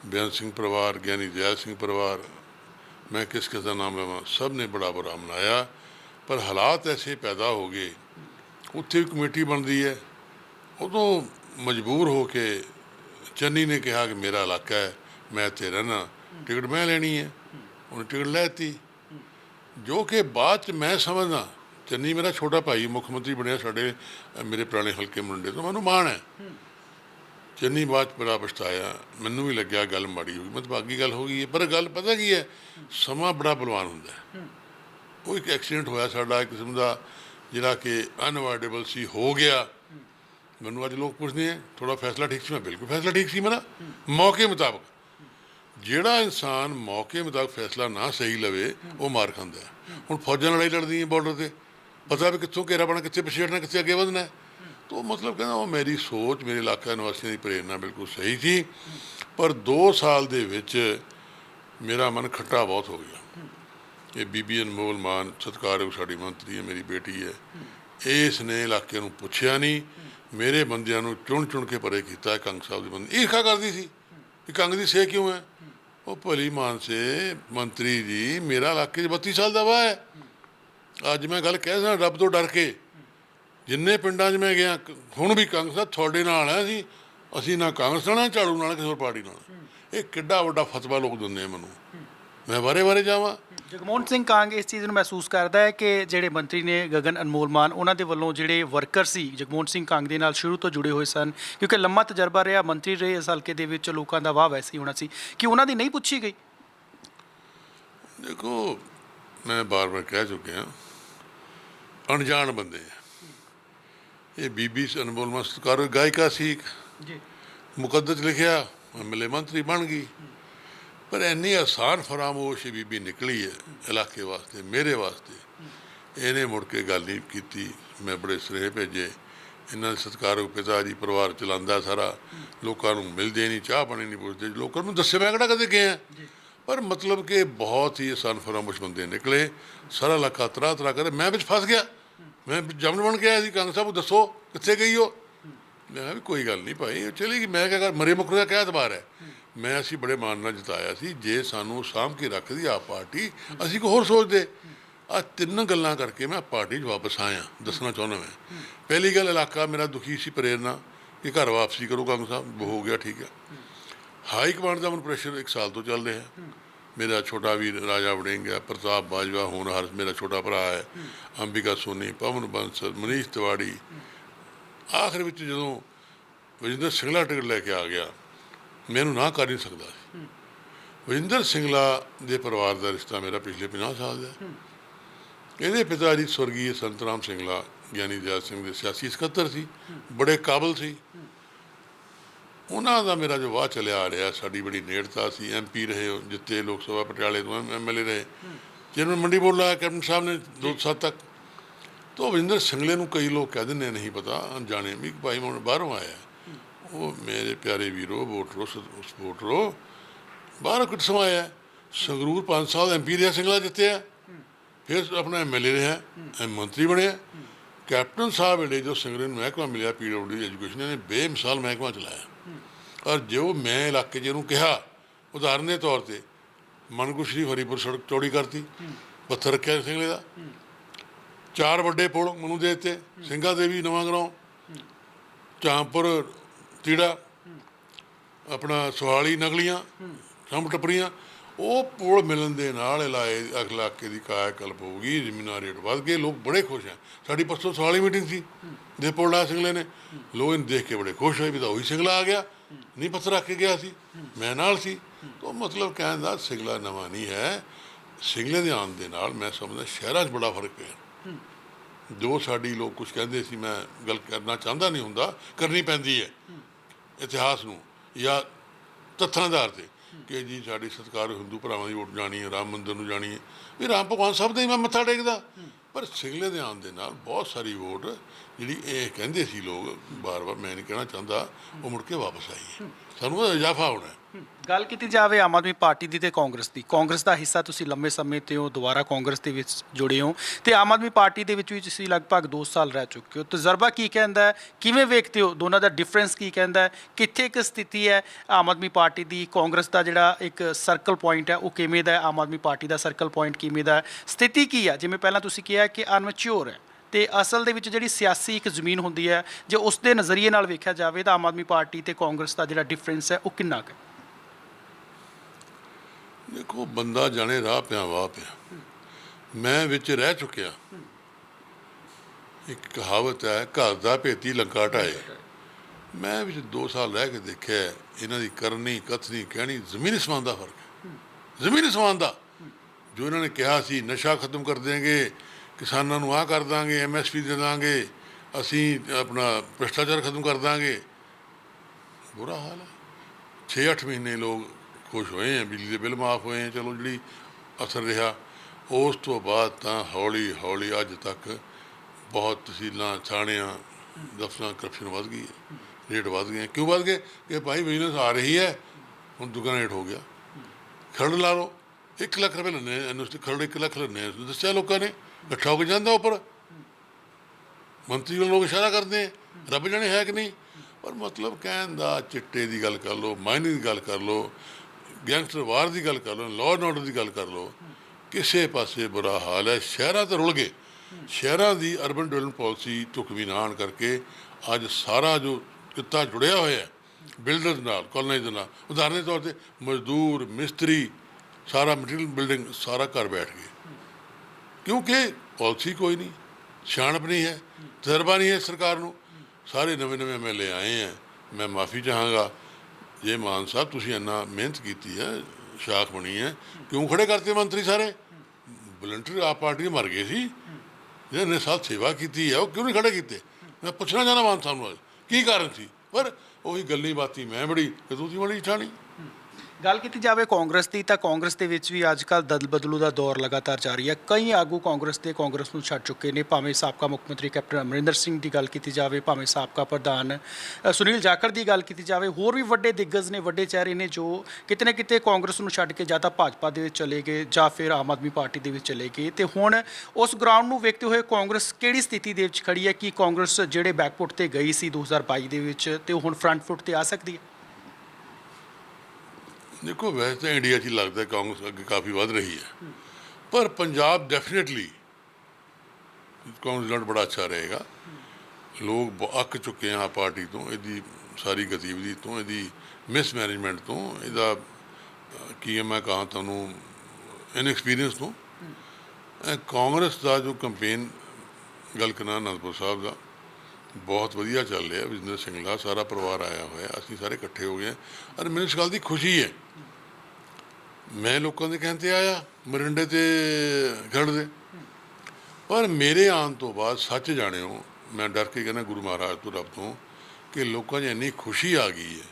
Speaker 1: ਬੇਅੰਤ ਸਿੰਘ ਪਰਿਵਾਰ, ਗਿਆਨੀ ਜੈ ਸਿੰਘ ਪਰਿਵਾਰ, ਮੈਂ ਕਿਸ ਕਿਸ ਦਾ ਨਾਮ ਲਵਾਂ, ਸਭ ਨੇ ਬੜਾ ਬੁਰਾ ਮਨਾਇਆ। ਪਰ ਹਾਲਾਤ ਐਸੇ ਪੈਦਾ ਹੋ ਗਏ, ਉੱਥੇ ਵੀ ਕਮੇਟੀ ਬਣਦੀ ਹੈ। ਉਦੋਂ ਮਜਬੂਰ ਹੋ ਕੇ ਚੰਨੀ ਨੇ ਕਿਹਾ ਕਿ ਮੇਰਾ ਇਲਾਕਾ ਹੈ, ਮੈਂ ਇੱਥੇ ਰਹਿਣਾ ਟਿਕਟ ਮੈਂ ਲੈਣੀ ਹੈ। ਉਹਨੇ ਟਿਕਟ ਲੈਤੀ ਜੋ ਕਿ ਬਾਅਦ ਚ ਮੈਂ ਸਮਝਦਾ, ਚੰਨੀ ਮੇਰਾ ਛੋਟਾ ਭਾਈ ਮੁੱਖ ਮੰਤਰੀ ਬਣਿਆ ਸਾਡੇ ਮੇਰੇ ਪੁਰਾਣੇ ਹਲਕੇ ਮੁੰਡੇ ਤੋਂ, ਮੈਨੂੰ ਮਾਣ ਹੈ। ਚੰਨੀ ਬਾਅਦ 'ਚ ਬੜਾ ਪਛਤਾਇਆ, ਮੈਨੂੰ ਵੀ ਲੱਗਿਆ ਗੱਲ ਮਾੜੀ ਹੋ ਗਈ। ਮਤਲਬ ਅੱਗੀ ਗੱਲ ਹੋ ਗਈ ਹੈ, ਪਰ ਗੱਲ ਪਤਾ ਕੀ ਹੈ, ਸਮਾਂ ਬੜਾ ਬਲਵਾਨ ਹੁੰਦਾ ਹੈ। ਉਹ ਇੱਕ ਐਕਸੀਡੈਂਟ ਹੋਇਆ ਸਾਡਾ, ਇੱਕ ਕਿਸਮ ਦਾ ਜਿਹੜਾ ਕਿ ਅਨਅਵਾਇਡੇਬਲ ਸੀ, ਹੋ ਗਿਆ। ਮੈਨੂੰ ਅੱਜ ਲੋਕ ਪੁੱਛਦੇ ਆ ਥੋੜਾ ਫੈਸਲਾ ਠੀਕ ਸੀ? ਮੈਂ ਬਿਲਕੁਲ ਫੈਸਲਾ ਠੀਕ ਸੀ ਮੇਰਾ। ਮੌਕੇ ਮੁਤਾਬਕ। ਜਿਹੜਾ ਇਨਸਾਨ ਮੌਕੇ ਮੁਤਾਬਕ ਫੈਸਲਾ ਨਾ ਸਹੀ ਲਵੇ, ਉਹ ਮਾਰ ਖਾਂਦਾ ਹੁਣ ਫੌਜਾਂ ਲੜਾਈ ਲੜਦੀ ਹੈ ਬਾਰਡਰ ਤੇ। ਪਤਾ ਵੀ ਕਿੱਥੋਂ ਘੇਰਾ ਪਾਣਾ ਕਿੱਥੇ ਪਿਛੇੜਨਾ ਕਿੱਥੇ ਅੱਗੇ ਵਧਣਾ ਹੈ। ਤਾਂ ਉਹ ਮਤਲਬ ਕਹਿੰਦਾ, ਉਹ ਮੇਰੀ ਸੋਚ, ਮੇਰੇ ਇਲਾਕਾ ਨਿਵਾਸੀਆਂ ਦੀ ਪ੍ਰੇਰਨਾ ਬਿਲਕੁਲ ਸਹੀ ਸੀ। ਪਰ 2 ਸਾਲ ਦੇ ਵਿੱਚ ਮੇਰਾ ਮਨ ਖੱਟਾ ਬਹੁਤ ਹੋ ਗਿਆ। ਇਹ ਬੀਬੀ ਅਨਮੋਲ ਮਾਨ, ਸਤਿਕਾਰਯੋਗ ਸਾਡੀ ਮੰਤਰੀ ਹੈ, ਮੇਰੀ ਬੇਟੀ ਹੈ। ਇਸ ਨੇ ਇਲਾਕੇ ਨੂੰ ਪੁੱਛਿਆ ਨਹੀਂ। ਮੇਰੇ ਬੰਦਿਆਂ ਨੂੰ ਚੁਣ ਚੁਣ ਕੇ ਪਰੇ ਕੀਤਾ ਕੰਗ ਸਾਹਿਬ ਦੇ ਬੰਦੇ। ਈਰਖਾ ਕਰਦੀ ਸੀ ਕਿ ਕੰਗ ਦੀ ਸੇ ਕਿਉਂ ਹੈ? ਉਹ ਭਲੀ ਮਾਨਸੇ ਮੰਤਰੀ ਜੀ, ਮੇਰਾ ਇਲਾਕੇ 'ਚ 32 ਸਾਲ ਦਾ ਵਾ ਹੈ। ਅੱਜ ਮੈਂ ਗੱਲ ਕਹਿ ਸਕਦਾ ਰੱਬ ਤੋਂ ਡਰ ਕੇ। ਜਿੰਨੇ ਪਿੰਡਾਂ 'ਚ ਮੈਂ ਗਿਆ, ਹੁਣ ਵੀ ਕਾਂਗਰਸ ਸਾਹਿਬ ਤੁਹਾਡੇ ਨਾਲ ਹੈ ਅਸੀਂ ਅਸੀਂ ਨਾ ਕਾਂਗਰਸ ਨਾਲ, ਨਾ ਝਾੜੂ ਨਾਲ, ਕਿਸੇ ਹੋਰ ਪਾਰਟੀ ਨਾਲ। ਇਹ ਕਿੱਡਾ ਵੱਡਾ ਫਤਵਾ ਲੋਕ ਦਿੰਦੇ ਆ ਮੈਨੂੰ। ਮੈਂ ਬਾਰੇ ਵਾਰੇ ਜਾਵਾਂ।
Speaker 2: ਜਗਮੋਹਨ ਸਿੰਘ ਕਾਂਗ ਇਸ ਚੀਜ਼ ਨੂੰ ਮਹਿਸੂਸ ਕਰਦਾ ਹੈ ਕਿ ਜਿਹੜੇ ਮੰਤਰੀ ਨੇ ਗਗਨ ਅਨਮੋਲ ਮਾਨ ਉਹਨਾਂ ਦੇ ਵੱਲੋਂ ਜਿਹੜੇ ਵਰਕਰ ਸੀ ਜਗਮੋਹਨ ਸਿੰਘ ਕਾਂਗ ਦੇ ਨਾਲ ਸ਼ੁਰੂ ਤੋਂ ਜੁੜੇ ਹੋਏ ਸਨ ਕਿਉਂਕਿ ਲੰਮਾ ਤਜਰਬਾ ਰਿਹਾ ਮੰਤਰੀ ਰਹੇ ਇਸ ਹਲਕੇ ਦੇ ਵਿੱਚ ਲੋਕਾਂ ਦਾ ਵਾਹ ਵੈਸੀ ਹੋਣਾ ਸੀ। ਕਿ ਉਹਨਾਂ ਦੀ ਨਹੀਂ ਪੁੱਛੀ ਗਈ?
Speaker 1: ਦੇਖੋ ਮੈਂ ਬਾਰ-ਬਾਰ ਕਹਿ ਚੁੱਕਿਆ ਅਣਜਾਣ ਬੰਦੇ ਇਹ ਬੀਬੀ ਅਨਮੋਲ ਮਸਤਕਾਰ ਗਾਇਕਾ ਸੀ
Speaker 2: ਜੀ।
Speaker 1: ਮੁਕੱਦਸ ਲਿਖਿਆ ਐਮਐਲਏ ਮੰਤਰੀ ਬਣ ਗਈ। ਪਰ ਇੰਨੀ ਆਸਾਨ ਫਰਾਮੋਸ਼ ਬੀਬੀ ਨਿਕਲੀ ਹੈ ਇਲਾਕੇ ਵਾਸਤੇ ਮੇਰੇ ਵਾਸਤੇ। ਇਹਨੇ ਮੁੜ ਕੇ ਗੱਲ ਨਹੀਂ ਕੀਤੀ। ਮੈਂ ਬੜੇ ਸਨੇਹ ਭੇਜੇ। ਇਹਨਾਂ ਦੇ ਸਤਿਕਾਰਯੋਗ ਪਿਤਾ ਜੀ ਪਰਿਵਾਰ ਚਲਾਉਂਦਾ ਸਾਰਾ। ਲੋਕਾਂ ਨੂੰ ਮਿਲਦੇ ਨਹੀਂ ਚਾਹ ਪਾਣੀ ਨਹੀਂ ਪੁੱਛਦੇ। ਲੋਕਾਂ ਨੂੰ ਦੱਸੇ ਮੈਂ ਕਿਹੜਾ ਕਦੇ ਗਿਆ? ਪਰ ਮਤਲਬ ਕਿ ਬਹੁਤ ਹੀ ਆਸਾਨ ਫਰਾਮੋਸ਼ ਬੰਦੇ ਨਿਕਲੇ। ਸਾਰਾ ਇਲਾਕਾ ਤਰਾ ਤਰਾ ਕਰੇ। ਮੈਂ ਵਿੱਚ ਫਸ ਗਿਆ। ਮੈਂ ਜਮਨ ਬਣ ਕੇ ਆਇਆ ਸੀ। ਕੰਗ ਸਾਹਿਬ ਦੱਸੋ ਕਿੱਥੇ ਗਈ ਉਹ? ਮੈਂ ਕਿਹਾ ਵੀ ਕੋਈ ਗੱਲ ਨਹੀਂ ਭਾਈ ਚਲੀ ਗਈ। ਮੈਂ ਕਿਹਾ ਮਰੇ ਮੁਕਰ ਦਾ ਕਿਆ ਇਤਬਾਰ ਹੈ? ਮੈਂ ਅਸੀਂ ਬੜੇ ਮਾਣ ਨਾਲ ਜਿਤਾਇਆ ਸੀ, ਜੇ ਸਾਨੂੰ ਸਾਂਭ ਕੇ ਰੱਖਦੀ ਆ ਪਾਰਟੀ, ਅਸੀਂ ਕੋ ਹੋਰ ਸੋਚਦੇ। ਆ ਤਿੰਨ ਗੱਲਾਂ ਕਰਕੇ ਮੈਂ ਪਾਰਟੀ 'ਚ ਵਾਪਸ ਆਇਆ, ਦੱਸਣਾ ਚਾਹੁੰਦਾ ਮੈਂ। ਪਹਿਲੀ ਗੱਲ, ਇਲਾਕਾ ਮੇਰਾ ਦੁਖੀ ਸੀ ਪ੍ਰੇਰਨਾ ਕਿ ਘਰ ਵਾਪਸੀ ਕਰੋ ਕੰਗ ਸਾਹਿਬ ਹੋ ਗਿਆ, ਠੀਕ ਹੈ। ਹਾਈ ਕਮਾਂਡ ਦਾ ਮੈਨੂੰ ਪ੍ਰੈਸ਼ਰ ਇੱਕ ਸਾਲ ਤੋਂ ਚੱਲ ਰਿਹਾ ਮੇਰਾ ਛੋਟਾ ਵੀਰ ਰਾਜਾ ਵੜਿੰਗ ਹੈ, ਪ੍ਰਤਾਪ ਬਾਜਵਾ, ਹੁਣ ਹਰ ਮੇਰਾ ਛੋਟਾ ਭਰਾ ਹੈ। ਅੰਬਿਕਾ ਸੋਨੀ, ਪਵਨ ਬੰਸਲ, ਮਨੀਸ਼ ਤਿਵਾੜੀ। ਆਖਰ ਵਿੱਚ ਜਦੋਂ ਵਜਿੰਦਰ ਸਿੰਘਲਾ ਟਿਕਟ ਲੈ ਕੇ ਆ ਗਿਆ ਮੈਨੂੰ ਨਾ ਕਰ ਨਹੀਂ ਸਕਦਾ। ਸੀ ਵਜਿੰਦਰ ਸਿੰਘਲਾ ਦੇ ਪਰਿਵਾਰ ਦਾ ਰਿਸ਼ਤਾ ਮੇਰਾ ਪਿਛਲੇ 50 ਸਾਲ ਦਾ। ਇਹਦੇ ਪਿਤਾ ਜੀ ਸਵਰਗੀ ਸੰਤਰਾਮ ਸਿੰਘਲਾ ਗਿਆਨੀ ਦਿਆਲ ਸਿੰਘ ਦੇ ਸਿਆਸੀ ਸਕੱਤਰ ਸੀ ਬੜੇ ਕਾਬਲ ਸੀ। ਉਹਨਾਂ ਦਾ ਮੇਰਾ ਜੋ ਵਾਹ ਚੱਲਿਆ ਆ ਰਿਹਾ ਸਾਡੀ ਬੜੀ ਨੇੜਤਾ ਸੀ ਐਮਪੀ ਰਹੇ ਜਿੱਤੇ ਲੋਕ ਸਭਾ ਪਟਿਆਲੇ ਤੋਂ ਐਮਐਲਏ ਰਹੇ। ਜਿਹਨੂੰ ਮੰਡੀ ਬੋਰਡ ਲਾਇਆ ਕੈਪਟਨ ਸਾਹਿਬ ਨੇ ਦੋ ਸਾਲ ਤੱਕ। ਤੋਂ ਵਰਿੰਦਰ ਸਿੰਘਲੇ ਨੂੰ ਕਈ ਲੋਕ ਕਹਿ ਦਿੰਦੇ ਨਹੀਂ ਪਤਾ ਅਣਜਾਣੇ। ਵੀ ਭਾਈ ਮੈਂ ਹੁਣ ਬਾਹਰੋਂ ਆਇਆ। ਉਹ ਮੇਰੇ ਪਿਆਰੇ ਵੀਰੋ ਵੋਟਰੋ ਸਪੋਰਟਰੋ ਬਾਹਰੋਂ ਕਿਟ ਸਮਾਇਆ ਸੰਗਰੂਰ 5 ਸਾਲ ਐਮਪੀ ਰਿਹਾ ਸਿੰਗਲਾ ਜਿੱਤਿਆ। ਫਿਰ ਆਪਣਾ ਐਮਐਲਏ ਰਿਹਾ ਮੰਤਰੀ ਬਣਿਆ। ਕੈਪਟਨ ਸਾਹਿਬ ਵੇਲੇ ਜੋ ਸਿੰਗਰੇ ਨੂੰ ਮਹਿਕਮਾ ਮਿਲਿਆ ਪੀਡਬਲਯੂ ਐਜੂਕੇਸ਼ਨ ਨੇ ਬੇਮਿਸਾਲ ਮਹਿਕਮਾ ਚਲਾਇਆ। ਔਰ ਜੋ ਮੈਂ ਇਲਾਕੇ 'ਚ ਇਹਨੂੰ ਕਿਹਾ, ਉਦਾਹਰਨ ਦੇ ਤੌਰ ਤੇ ਮਨਗੁ ਸ਼੍ਰੀ ਹਰੀਪੁਰ ਸੜਕ ਚੌੜੀ ਕਰਤੀ, ਪੱਥਰ ਰੱਖਿਆ ਸਿੰਗਲੇ ਦਾ। ਚਾਰ ਵੱਡੇ ਪੁਲ ਮਨੂੰ ਦੇ ਦਿੱਤੇ, ਸਿੰਘਾ ਦੇਵੀ ਨਵਾਂ ਗਰਾਉਂ ਚਾਂਪੁਰ ਤੀੜਾ, ਆਪਣਾ ਸੁਹਾਲੀ ਨਗਲੀਆਂ ਸੰਭ ਟੱਪਰੀਆਂ, ਉਹ ਪੁਲ ਮਿਲਣ ਦੇ ਨਾਲ ਇਲਾਏ ਇਲਾਕੇ ਦੀ ਕਾਇਆ ਹੋਊਗੀ, ਜ਼ਮੀਨਾਂ ਰੇਟ ਵੱਧ ਗਏ, ਲੋਕ ਬੜੇ ਖੁਸ਼ ਹੈ। ਸਾਡੀ ਪਰਸੋਂ ਸੁਹਾਲੀ ਮੀਟਿੰਗ ਸੀ, ਦੇ ਪੁਲਾ ਸਿੰਘਲੇ ਨੇ। ਲੋਕ ਇਹਨੂੰ ਦੇਖ ਕੇ ਬੜੇ ਖੁਸ਼ ਹੋਏ ਵੀ ਤਾਂ ਉਹੀ ਸਿੰਘਲਾ ਆ ਗਿਆ, ਨਹੀਂ ਪੱਥਰ ਰੱਖ ਕੇ ਗਿਆ ਸੀ, ਮੈਂ ਨਾਲ ਸੀ। ਉਹ ਮਤਲਬ ਕਹਿਣ ਦਾ ਸਿੰਘਲਾ ਨਵਾਂ ਨਹੀਂ ਹੈ। ਸਿੰਘਲੇ ਦੇ ਆਉਣ ਦੇ ਨਾਲ ਮੈਂ ਸਮਝਦਾ ਸ਼ਹਿਰਾਂ 'ਚ ਬੜਾ ਫ਼ਰਕ ਪਿਆ ਜੋ ਸਾਡੀ ਲੋਕ ਕੁਝ ਕਹਿੰਦੇ ਸੀ, ਮੈਂ ਗੱਲ ਕਰਨਾ ਚਾਹੁੰਦਾ ਨਹੀਂ ਹੁੰਦਾ, ਕਰਨੀ ਪੈਂਦੀ ਹੈ। ਇਤਿਹਾਸ ਨੂੰ ਜਾਂ ਤੱਥਾਂ ਆਧਾਰ ਤੇ ਕਿ ਜੀ ਸਾਡੇ ਸਤਿਕਾਰ ਹਿੰਦੂ ਭਰਾਵਾਂ ਦੀ ਵੋਟ ਜਾਣੀ ਹੈ, ਰਾਮ ਮੰਦਿਰ ਨੂੰ ਜਾਣੀ ਹੈ। ਵੀ ਰਾਮ ਭਗਵਾਨ ਸਾਹਿਬ ਦੇ ਹੀ ਮੈਂ ਮੱਥਾ ਟੇਕਦਾ। ਪਰ ਸਿੰਗਲੇ ਦੇ ਆਉਣ ਦੇ ਨਾਲ ਬਹੁਤ ਸਾਰੀ ਵੋਟ ਜਿਹੜੀ ਇਹ ਕਹਿੰਦੇ ਸੀ ਲੋਕ ਬਾਰ-ਬਾਰ ਮੈਂ ਨਹੀਂ ਕਹਿਣਾ ਚਾਹੁੰਦਾ, ਉਹ ਮੁੜ ਕੇ ਵਾਪਸ ਆਈ ਹੈ। ਸਾਨੂੰ ਉਹਦਾ ਇਜ਼ਾਫਾ ਹੋਣਾ ਹੈ।
Speaker 2: ਗੱਲ ਕੀਤੀ ਜਾਵੇ ਆਮ ਆਦਮੀ ਪਾਰਟੀ ਦੀ ਤੇ ਕਾਂਗਰਸ ਦੀ। ਕਾਂਗਰਸ ਦਾ ਹਿੱਸਾ ਤੁਸੀਂ ਲੰਬੇ ਸਮੇਂ 'ਤੇ ਹੋ ਦੁਬਾਰਾ ਕਾਂਗਰਸ ਦੇ ਵਿੱਚ ਜੁੜੇ ਹੋ ਤੇ ਆਮ ਆਦਮੀ ਪਾਰਟੀ ਦੇ ਵਿੱਚ ਵੀ ਤੁਸੀਂ ਲਗਭਗ 2 ਸਾਲ ਰਹਿ ਚੁੱਕੇ ਹੋ। ਤਜਰਬਾ ਕੀ ਕਹਿੰਦਾ ਹੈ? ਕਿਵੇਂ ਵੇਖਦੇ ਹੋ? ਦੋਨਾਂ ਦਾ ਡਿਫਰੈਂਸ ਕੀ ਕਹਿੰਦਾ ਹੈ? ਕਿੱਥੇ ਇੱਕ ਸਥਿਤੀ ਹੈ ਆਮ ਆਦਮੀ ਪਾਰਟੀ ਦੀ? ਕਾਂਗਰਸ ਦਾ ਜਿਹੜਾ ਇੱਕ ਸਰਕਲ ਪੁਆਇੰਟ ਹੈ, ਉਹ ਕਿਵੇਂ ਦਾ ਹੈ? ਆਮ ਆਦਮੀ ਪਾਰਟੀ ਦਾ ਸਰਕਲ ਪੁਆਇੰਟ ਕਿਵੇਂ ਦਾ ਹੈ? ਸਥਿਤੀ ਕੀ ਹੈ ਜਿਵੇਂ ਪਹਿਲਾਂ ਤੁਸੀਂ ਕਿਹਾ ਕਿ ਅਨਮੈਚੁਰ ਹੈ। ਤੇ ਅਸਲ ਦੇ ਵਿੱਚ ਜਿਹੜੀ ਸਿਆਸੀ ਇੱਕ ਜ਼ਮੀਨ ਹੁੰਦੀ ਹੈ, ਜੇ ਉਸ ਦੇ ਨਜ਼ਰੀਏ ਨਾਲ ਵੇਖਿਆ ਜਾਵੇ ਤਾਂ ਆਮ ਆਦਮੀ ਪਾਰਟੀ ਤੇ ਕਾਂਗਰਸ ਦਾ ਜਿਹੜਾ ਡਿਫਰੈਂਸ ਹੈ, ਉਹ ਕਿੰਨਾ ਹੈ?
Speaker 1: ਦੇਖੋ, ਬੰਦਾ ਜਾਣੇ ਰਾਹ ਪਿਆ, ਵਾਹ ਪਿਆ। ਮੈਂ ਵਿੱਚ ਰਹਿ ਚੁੱਕਿਆ। ਇੱਕ ਕਹਾਵਤ ਹੈ, ਘਰ ਦਾ ਭੇਤੀ ਲੰਕਾ ਢਾਏ। ਮੈਂ ਵਿੱਚ 2 ਸਾਲ ਰਹਿ ਕੇ ਦੇਖਿਆ, ਇਹਨਾਂ ਦੀ ਕਰਨੀ, ਕਥਨੀ, ਕਹਿਣੀ, ਜ਼ਮੀਨ ਸਮਾਨ ਦਾ ਫ਼ਰਕ ਹੈ। ਜ਼ਮੀਨ ਅਸਮਾਨ ਦਾ। ਜੋ ਇਹਨਾਂ ਨੇ ਕਿਹਾ ਸੀ, ਨਸ਼ਾ ਖਤਮ ਕਰ ਦੇਂਗੇ ਕਿਸਾਨਾਂ ਨੂੰ ਆਹ ਕਰ ਦਾਂਗੇ ਐਮਐਸਪੀ ਦੇ ਦਾਂਗੇ, ਅਸੀਂ ਆਪਣਾ ਭ੍ਰਿਸ਼ਟਾਚਾਰ ਖਤਮ ਕਰ ਦਾਂਗੇ। ਬੁਰਾ ਹਾਲ ਹੈ। 6-8 ਮਹੀਨੇ ਲੋਕ ਖੁਸ਼ ਹੋਏ ਆ, ਬਿਜਲੀ ਦੇ ਬਿੱਲ ਮਾਫ ਹੋਏ ਆ। ਚਲੋ ਜਿਹੜੀ ਅਸਰ ਰਿਹਾ, ਉਸ ਤੋਂ ਬਾਅਦ ਤਾਂ ਹੌਲੀ ਹੌਲੀ ਅੱਜ ਤੱਕ ਬਹੁਤ ਤਹਿਸੀਲਾਂ ਥਾਣਿਆਂ ਦਫ਼ਤਰਾਂ ਕਰਪਸ਼ਨ ਵੱਧ ਗਈ ਹੈ। ਰੇਟ ਵੱਧ ਗਏ ਕਿਉਂ ਵੱਧ ਗਏ? ਕਿ ਭਾਈ ਬਿਜ਼ਨਸ ਆ ਰਹੀ ਹੈ, ਹੁਣ ਦੁਕਾਨ ਰੇਟ ਹੋ ਗਿਆ। ਖਰੜ ਲਾ ਲਓ। 1 ਲੱਖ ਰੁਪਏ ਲੈਣੇ ਐਨਐਸਟੀ ਖਰੜ 1 ਲੱਖ ਲੈਣੇ ਦੱਸਿਆ ਲੋਕਾਂ ਨੇ ਇਕੱਠਾ ਹੋ ਕੇ ਜਾਂਦਾ ਉੱਪਰ। ਮੰਤਰੀ ਵੱਲ ਲੋਕ ਇਸ਼ਾਰਾ ਕਰਦੇ ਰੱਬ ਜਾਣੇ ਹੈ ਕਿ ਨਹੀਂ? ਪਰ ਮਤਲਬ ਕਹਿਣ ਦਾ ਚਿੱਟੇ ਦੀ ਗੱਲ ਕਰ ਲਓ, ਮਾਈਨਿੰਗ ਦੀ ਗੱਲ ਕਰ ਲਓ, ਗੈਂਗਸਟਰ ਵਾਰ ਦੀ ਗੱਲ ਕਰ ਲਓ ਲਾਅ ਐਂਡ ਆਰਡਰ ਦੀ ਗੱਲ ਕਰ ਲਓ, ਕਿਸੇ ਪਾਸੇ ਬੁਰਾ ਹਾਲ ਹੈ। ਸ਼ਹਿਰਾਂ ਤੇ ਰੁਲ ਗਏ। ਸ਼ਹਿਰਾਂ ਦੀ ਅਰਬਨ ਡਿਵੈਲਪਮੈਂਟ ਪਾਲਿਸੀ ਢੁਕਵੀਂ ਨਾ ਆਉਣ ਕਰਕੇ ਅੱਜ ਸਾਰਾ ਜੋ ਕਿੱਤਾ ਜੁੜਿਆ ਹੋਇਆ ਹੈ ਬਿਲਡਰਸ ਨਾਲ ਕਾਲੋਨਾਈਜ਼ਰ ਨਾਲ ਉਦਾਹਰਨ ਦੇ ਤੌਰ ਤੇ ਮਜ਼ਦੂਰ, ਮਿਸਤਰੀ, ਸਾਰਾ ਮਟੀਰੀਅਲ ਬਿਲਡਿੰਗ ਸਾਰਾ ਘਰ ਬੈਠ ਗਏ। ਕਿਉਂਕਿ ਪਾਲਿਸੀ ਕੋਈ ਨਹੀਂ ਸਿਆਣਪ ਨਹੀਂ ਹੈ ਤਜਰਬਾ ਨਹੀਂ ਹੈ ਸਰਕਾਰ ਨੂੰ। ਸਾਰੇ ਨਵੇਂ ਨਵੇਂ ਐਮਐਲਏ ਆਏ ਹੈ ਮੈਂ ਮਾਫੀ ਚਾਹਾਂਗਾ। ਜੇ ਮਾਨ ਸਾਹਿਬ ਤੁਸੀਂ ਇੰਨਾ ਮਿਹਨਤ ਕੀਤੀ ਹੈ ਸ਼ਾਖ ਬਣੀ ਹੈ ਕਿਉਂ ਖੜੇ ਕਰਤੇ ਮੰਤਰੀ ਸਾਰੇ? ਵਲੰਟੀਅਰ ਆਪ ਪਾਰਟੀ ਮਰ ਗਏ ਸੀ। ਜਿਹਨਾਂ ਨੇ ਸਾਥ ਸੇਵਾ ਕੀਤੀ ਹੈ ਉਹ ਕਿਉਂ ਨਹੀਂ ਖੜੇ ਕੀਤੇ? ਮੈਂ ਪੁੱਛਣਾ ਚਾਹੁੰਦਾ ਮਾਨ ਸਾਹਿਬ ਨੂੰ ਅੱਜ, ਕੀ ਕਾਰਨ ਸੀ? ਪਰ ਉਹੀ ਗੱਲੀ ਬਾਤੀ ਮੈਂ ਬੜੀ ਤੇ ਤੁਸੀਂ ਬੜੀ ਠਾਣੀ
Speaker 2: ਗੱਲ ਕੀਤੀ ਜਾਵੇ ਕਾਂਗਰਸ ਦੀ, ਤਾਂ ਕਾਂਗਰਸ ਦੇ ਵਿੱਚ ਵੀ ਅੱਜ ਕੱਲ੍ਹ ਦਲ ਬਦਲੂ ਦਾ ਦੌਰ ਲਗਾਤਾਰ ਜਾਰੀ ਹੈ। ਕਈ ਆਗੂ ਕਾਂਗਰਸ ਦੇ ਕਾਂਗਰਸ ਨੂੰ ਛੱਡ ਚੁੱਕੇ ਨੇ। ਭਾਵੇਂ ਸਾਬਕਾ ਮੁੱਖ ਮੰਤਰੀ ਕੈਪਟਨ ਅਮਰਿੰਦਰ ਸਿੰਘ ਦੀ ਗੱਲ ਕੀਤੀ ਜਾਵੇ, ਭਾਵੇਂ ਸਾਬਕਾ ਪ੍ਰਧਾਨ ਸੁਨੀਲ ਜਾਖੜ ਦੀ ਗੱਲ ਕੀਤੀ ਜਾਵੇ, ਹੋਰ ਵੀ ਵੱਡੇ ਦਿੱਗਜ ਨੇ, ਵੱਡੇ ਚਿਹਰੇ ਨੇ ਜੋ ਕਿਤੇ ਨਾ ਕਿਤੇ ਕਾਂਗਰਸ ਨੂੰ ਛੱਡ ਕੇ ਜਾਂ ਤਾਂ ਭਾਜਪਾ ਦੇ ਵਿੱਚ ਚਲੇ ਗਏ ਜਾਂ ਫਿਰ ਆਮ ਆਦਮੀ ਪਾਰਟੀ ਦੇ ਵਿੱਚ ਚਲੇ ਗਏ। ਤੇ ਹੁਣ ਉਸ ਗਰਾਊਂਡ ਨੂੰ ਵੇਖਦੇ ਹੋਏ ਕਾਂਗਰਸ ਕਿਹੜੀ ਸਥਿਤੀ ਦੇ ਵਿੱਚ ਖੜੀ ਹੈ? ਕਿ ਕਾਂਗਰਸ ਜਿਹੜੇ ਬੈਕਫੁੱਟ ਤੇ ਗਈ ਸੀ 2022 ਦੇ ਵਿੱਚ ਤੇ ਉਹ ਹੁਣ ਫਰੰਟ ਫੁੱਟ ਤੇ ਆ ਸਕਦੀ ਹੈ?
Speaker 1: ਦੇਖੋ ਵੈਸੇ ਤਾਂ ਇੰਡੀਆ 'ਚ ਹੀ ਲੱਗਦਾ ਕਾਂਗਰਸ ਅੱਗੇ ਕਾਫੀ ਵੱਧ ਰਹੀ ਹੈ। ਪਰ ਪੰਜਾਬ ਡੈਫੀਨਿਟਲੀ ਕਾਂਗਰਸ ਰਿਜ਼ਲਟ ਬੜਾ ਅੱਛਾ ਰਹੇਗਾ। ਲੋਕ ਬ- ਅੱਕ ਚੁੱਕੇ ਆ ਪਾਰਟੀ ਤੋਂ, ਇਹਦੀ ਸਾਰੀ ਗਤੀਵਿਧੀ ਤੋਂ, ਇਹਦੀ ਮਿਸਮੈਨੇਜਮੈਂਟ ਤੋਂ, ਇਹਦਾ ਕੀ ਹੈ ਮੈਂ ਕਹਾਂ ਤੁਹਾਨੂੰ ਇਨਐਕਸਪੀਰੀਅੰਸ ਤੋਂ। ਕਾਂਗਰਸ ਦਾ ਜੋ ਕੈਂਪੇਨ ਗੱਲ ਕਰਨਾ ਅਨੰਦਪੁਰ ਸਾਹਿਬ ਦਾ ਬਹੁਤ ਵਧੀਆ ਚੱਲ ਰਿਹਾ ਵਿਜੇਂਦਰ ਸਿੰਗਲਾ, ਸਾਰਾ ਪਰਿਵਾਰ ਆਇਆ ਹੋਇਆ, ਅਸੀਂ ਸਾਰੇ ਇਕੱਠੇ ਹੋ ਗਏ ਹਾਂ। ਔਰ ਮੈਨੂੰ ਇਸ ਗੱਲ ਦੀ ਖੁਸ਼ੀ ਹੈ। ਮੈਂ ਲੋਕਾਂ ਦੇ ਕਹਿਣ ਤੇ ਆਇਆ, ਮਰਿੰਡੇ ਤੇ ਖੜ ਦੇ। ਪਰ ਮੇਰੇ ਆਉਣ ਤੋਂ ਬਾਅਦ ਸੱਚ ਜਾਣਿਓ, ਮੈਂ ਡਰ ਕੇ ਕਹਿੰਦਾ ਗੁਰੂ ਮਹਾਰਾਜ ਤੋਂ, ਰੱਬ ਤੋਂ, ਕਿ ਲੋਕਾਂ 'ਚ ਇੰਨੀ ਖੁਸ਼ੀ ਆ ਗਈ ਹੈ।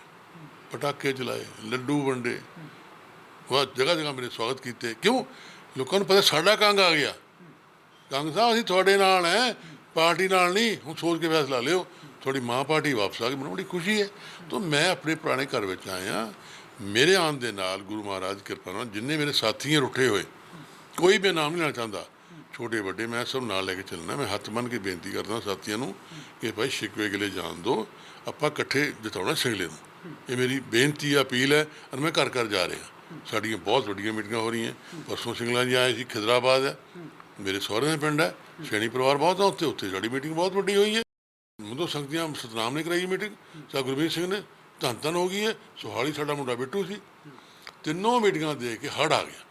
Speaker 1: ਪਟਾਕੇ ਚਲਾਏ, ਲੱਡੂ ਵੰਡੇ ਉਹ ਜਗ੍ਹਾ ਜਗ੍ਹਾ ਮੇਰੇ ਸਵਾਗਤ ਕੀਤੇ। ਕਿਉਂ? ਲੋਕਾਂ ਨੂੰ ਪਤਾ ਸਾਡਾ ਕੰਗ ਆ ਗਿਆ। ਕੰਗ ਸਾਹਿਬ, ਅਸੀਂ ਤੁਹਾਡੇ ਨਾਲ ਹੈ। ਪਾਰਟੀ ਨਾਲ ਨਹੀਂ, ਹੁਣ ਸੋਚ ਕੇ ਫੈਸਲਾ ਲਿਓ। ਤੁਹਾਡੀ ਮਾਂ ਪਾਰਟੀ ਵਾਪਸ ਆ ਗਈ, ਮੈਨੂੰ ਬੜੀ ਖੁਸ਼ੀ ਹੈ। ਤਾਂ ਮੈਂ ਆਪਣੇ ਪੁਰਾਣੇ ਘਰ ਵਿੱਚ ਆਇਆ। ਮੇਰੇ ਆਉਣ ਦੇ ਨਾਲ ਗੁਰੂ ਮਹਾਰਾਜ ਦੀ ਕਿਰਪਾ ਨਾਲ ਜਿੰਨੇ ਮੇਰੇ ਸਾਥੀ ਹੈ ਰੁੱਠੇ ਹੋਏ, ਕੋਈ ਵੀ ਨਾਮ ਨਹੀਂ ਲੈਣਾ ਚਾਹੁੰਦਾ। ਛੋਟੇ ਵੱਡੇ ਮੈਂ ਸਭ ਨਾਲ ਲੈ ਕੇ ਚੱਲਣਾ। ਮੈਂ ਹੱਥ ਮੰਨ ਕੇ ਬੇਨਤੀ ਕਰਦਾ ਸਾਥੀਆਂ ਨੂੰ ਕਿ ਭਾਈ ਸ਼ਿਕਵੇ ਗਿਲੇ ਜਾਣ ਦਿਓ ਆਪਾਂ ਇਕੱਠੇ ਜਿਤਾਉਣਾ ਸਿੰਗਲੇ ਨੂੰ। ਇਹ ਮੇਰੀ ਬੇਨਤੀ ਹੈ ਅਪੀਲ ਹੈ ਔਰ ਮੈਂ ਘਰ ਘਰ ਜਾ ਰਿਹਾ। ਸਾਡੀਆਂ ਬਹੁਤ ਵੱਡੀਆਂ ਮੀਟਿੰਗਾਂ ਹੋ ਰਹੀਆਂ। ਪਰਸੋਂ ਸਿੰਗਲਾ ਜੀ ਆਏ ਸੀ, ਖਿਦਰਾਬਾਦ ਹੈ। ਮੇਰੇ ਸਹੁਰੇ ਦੇ ਪਿੰਡ ਹੈ, ਸ਼ੈਣੀ ਪਰਿਵਾਰ ਬਹੁਤ ਆ ਉੱਥੇ ਉੱਥੇ ਸਾਡੀ ਮੀਟਿੰਗ ਬਹੁਤ ਵੱਡੀ ਹੋਈ ਹੈ। ਮੁੰਦੋ ਸੰਗਤੀਆਂ ਸਤਨਾਮ ਨੇ ਕਰਾਈ ਮੀਟਿੰਗ ਸਾ ਗੁਰਮੀਤ ਸਿੰਘ ਨੇ, ਧੰਨ ਧੰਨ ਹੋ ਗਈ ਹੈ, ਸੁਹਾਲੀ ਸਾਡਾ ਮੁੰਡਾ ਬਿੱਟੂ ਸੀ। ਤਿੰਨੋਂ ਮੀਟਿੰਗਾਂ ਦੇ ਕੇ ਹੜ ਆ ਗਿਆ।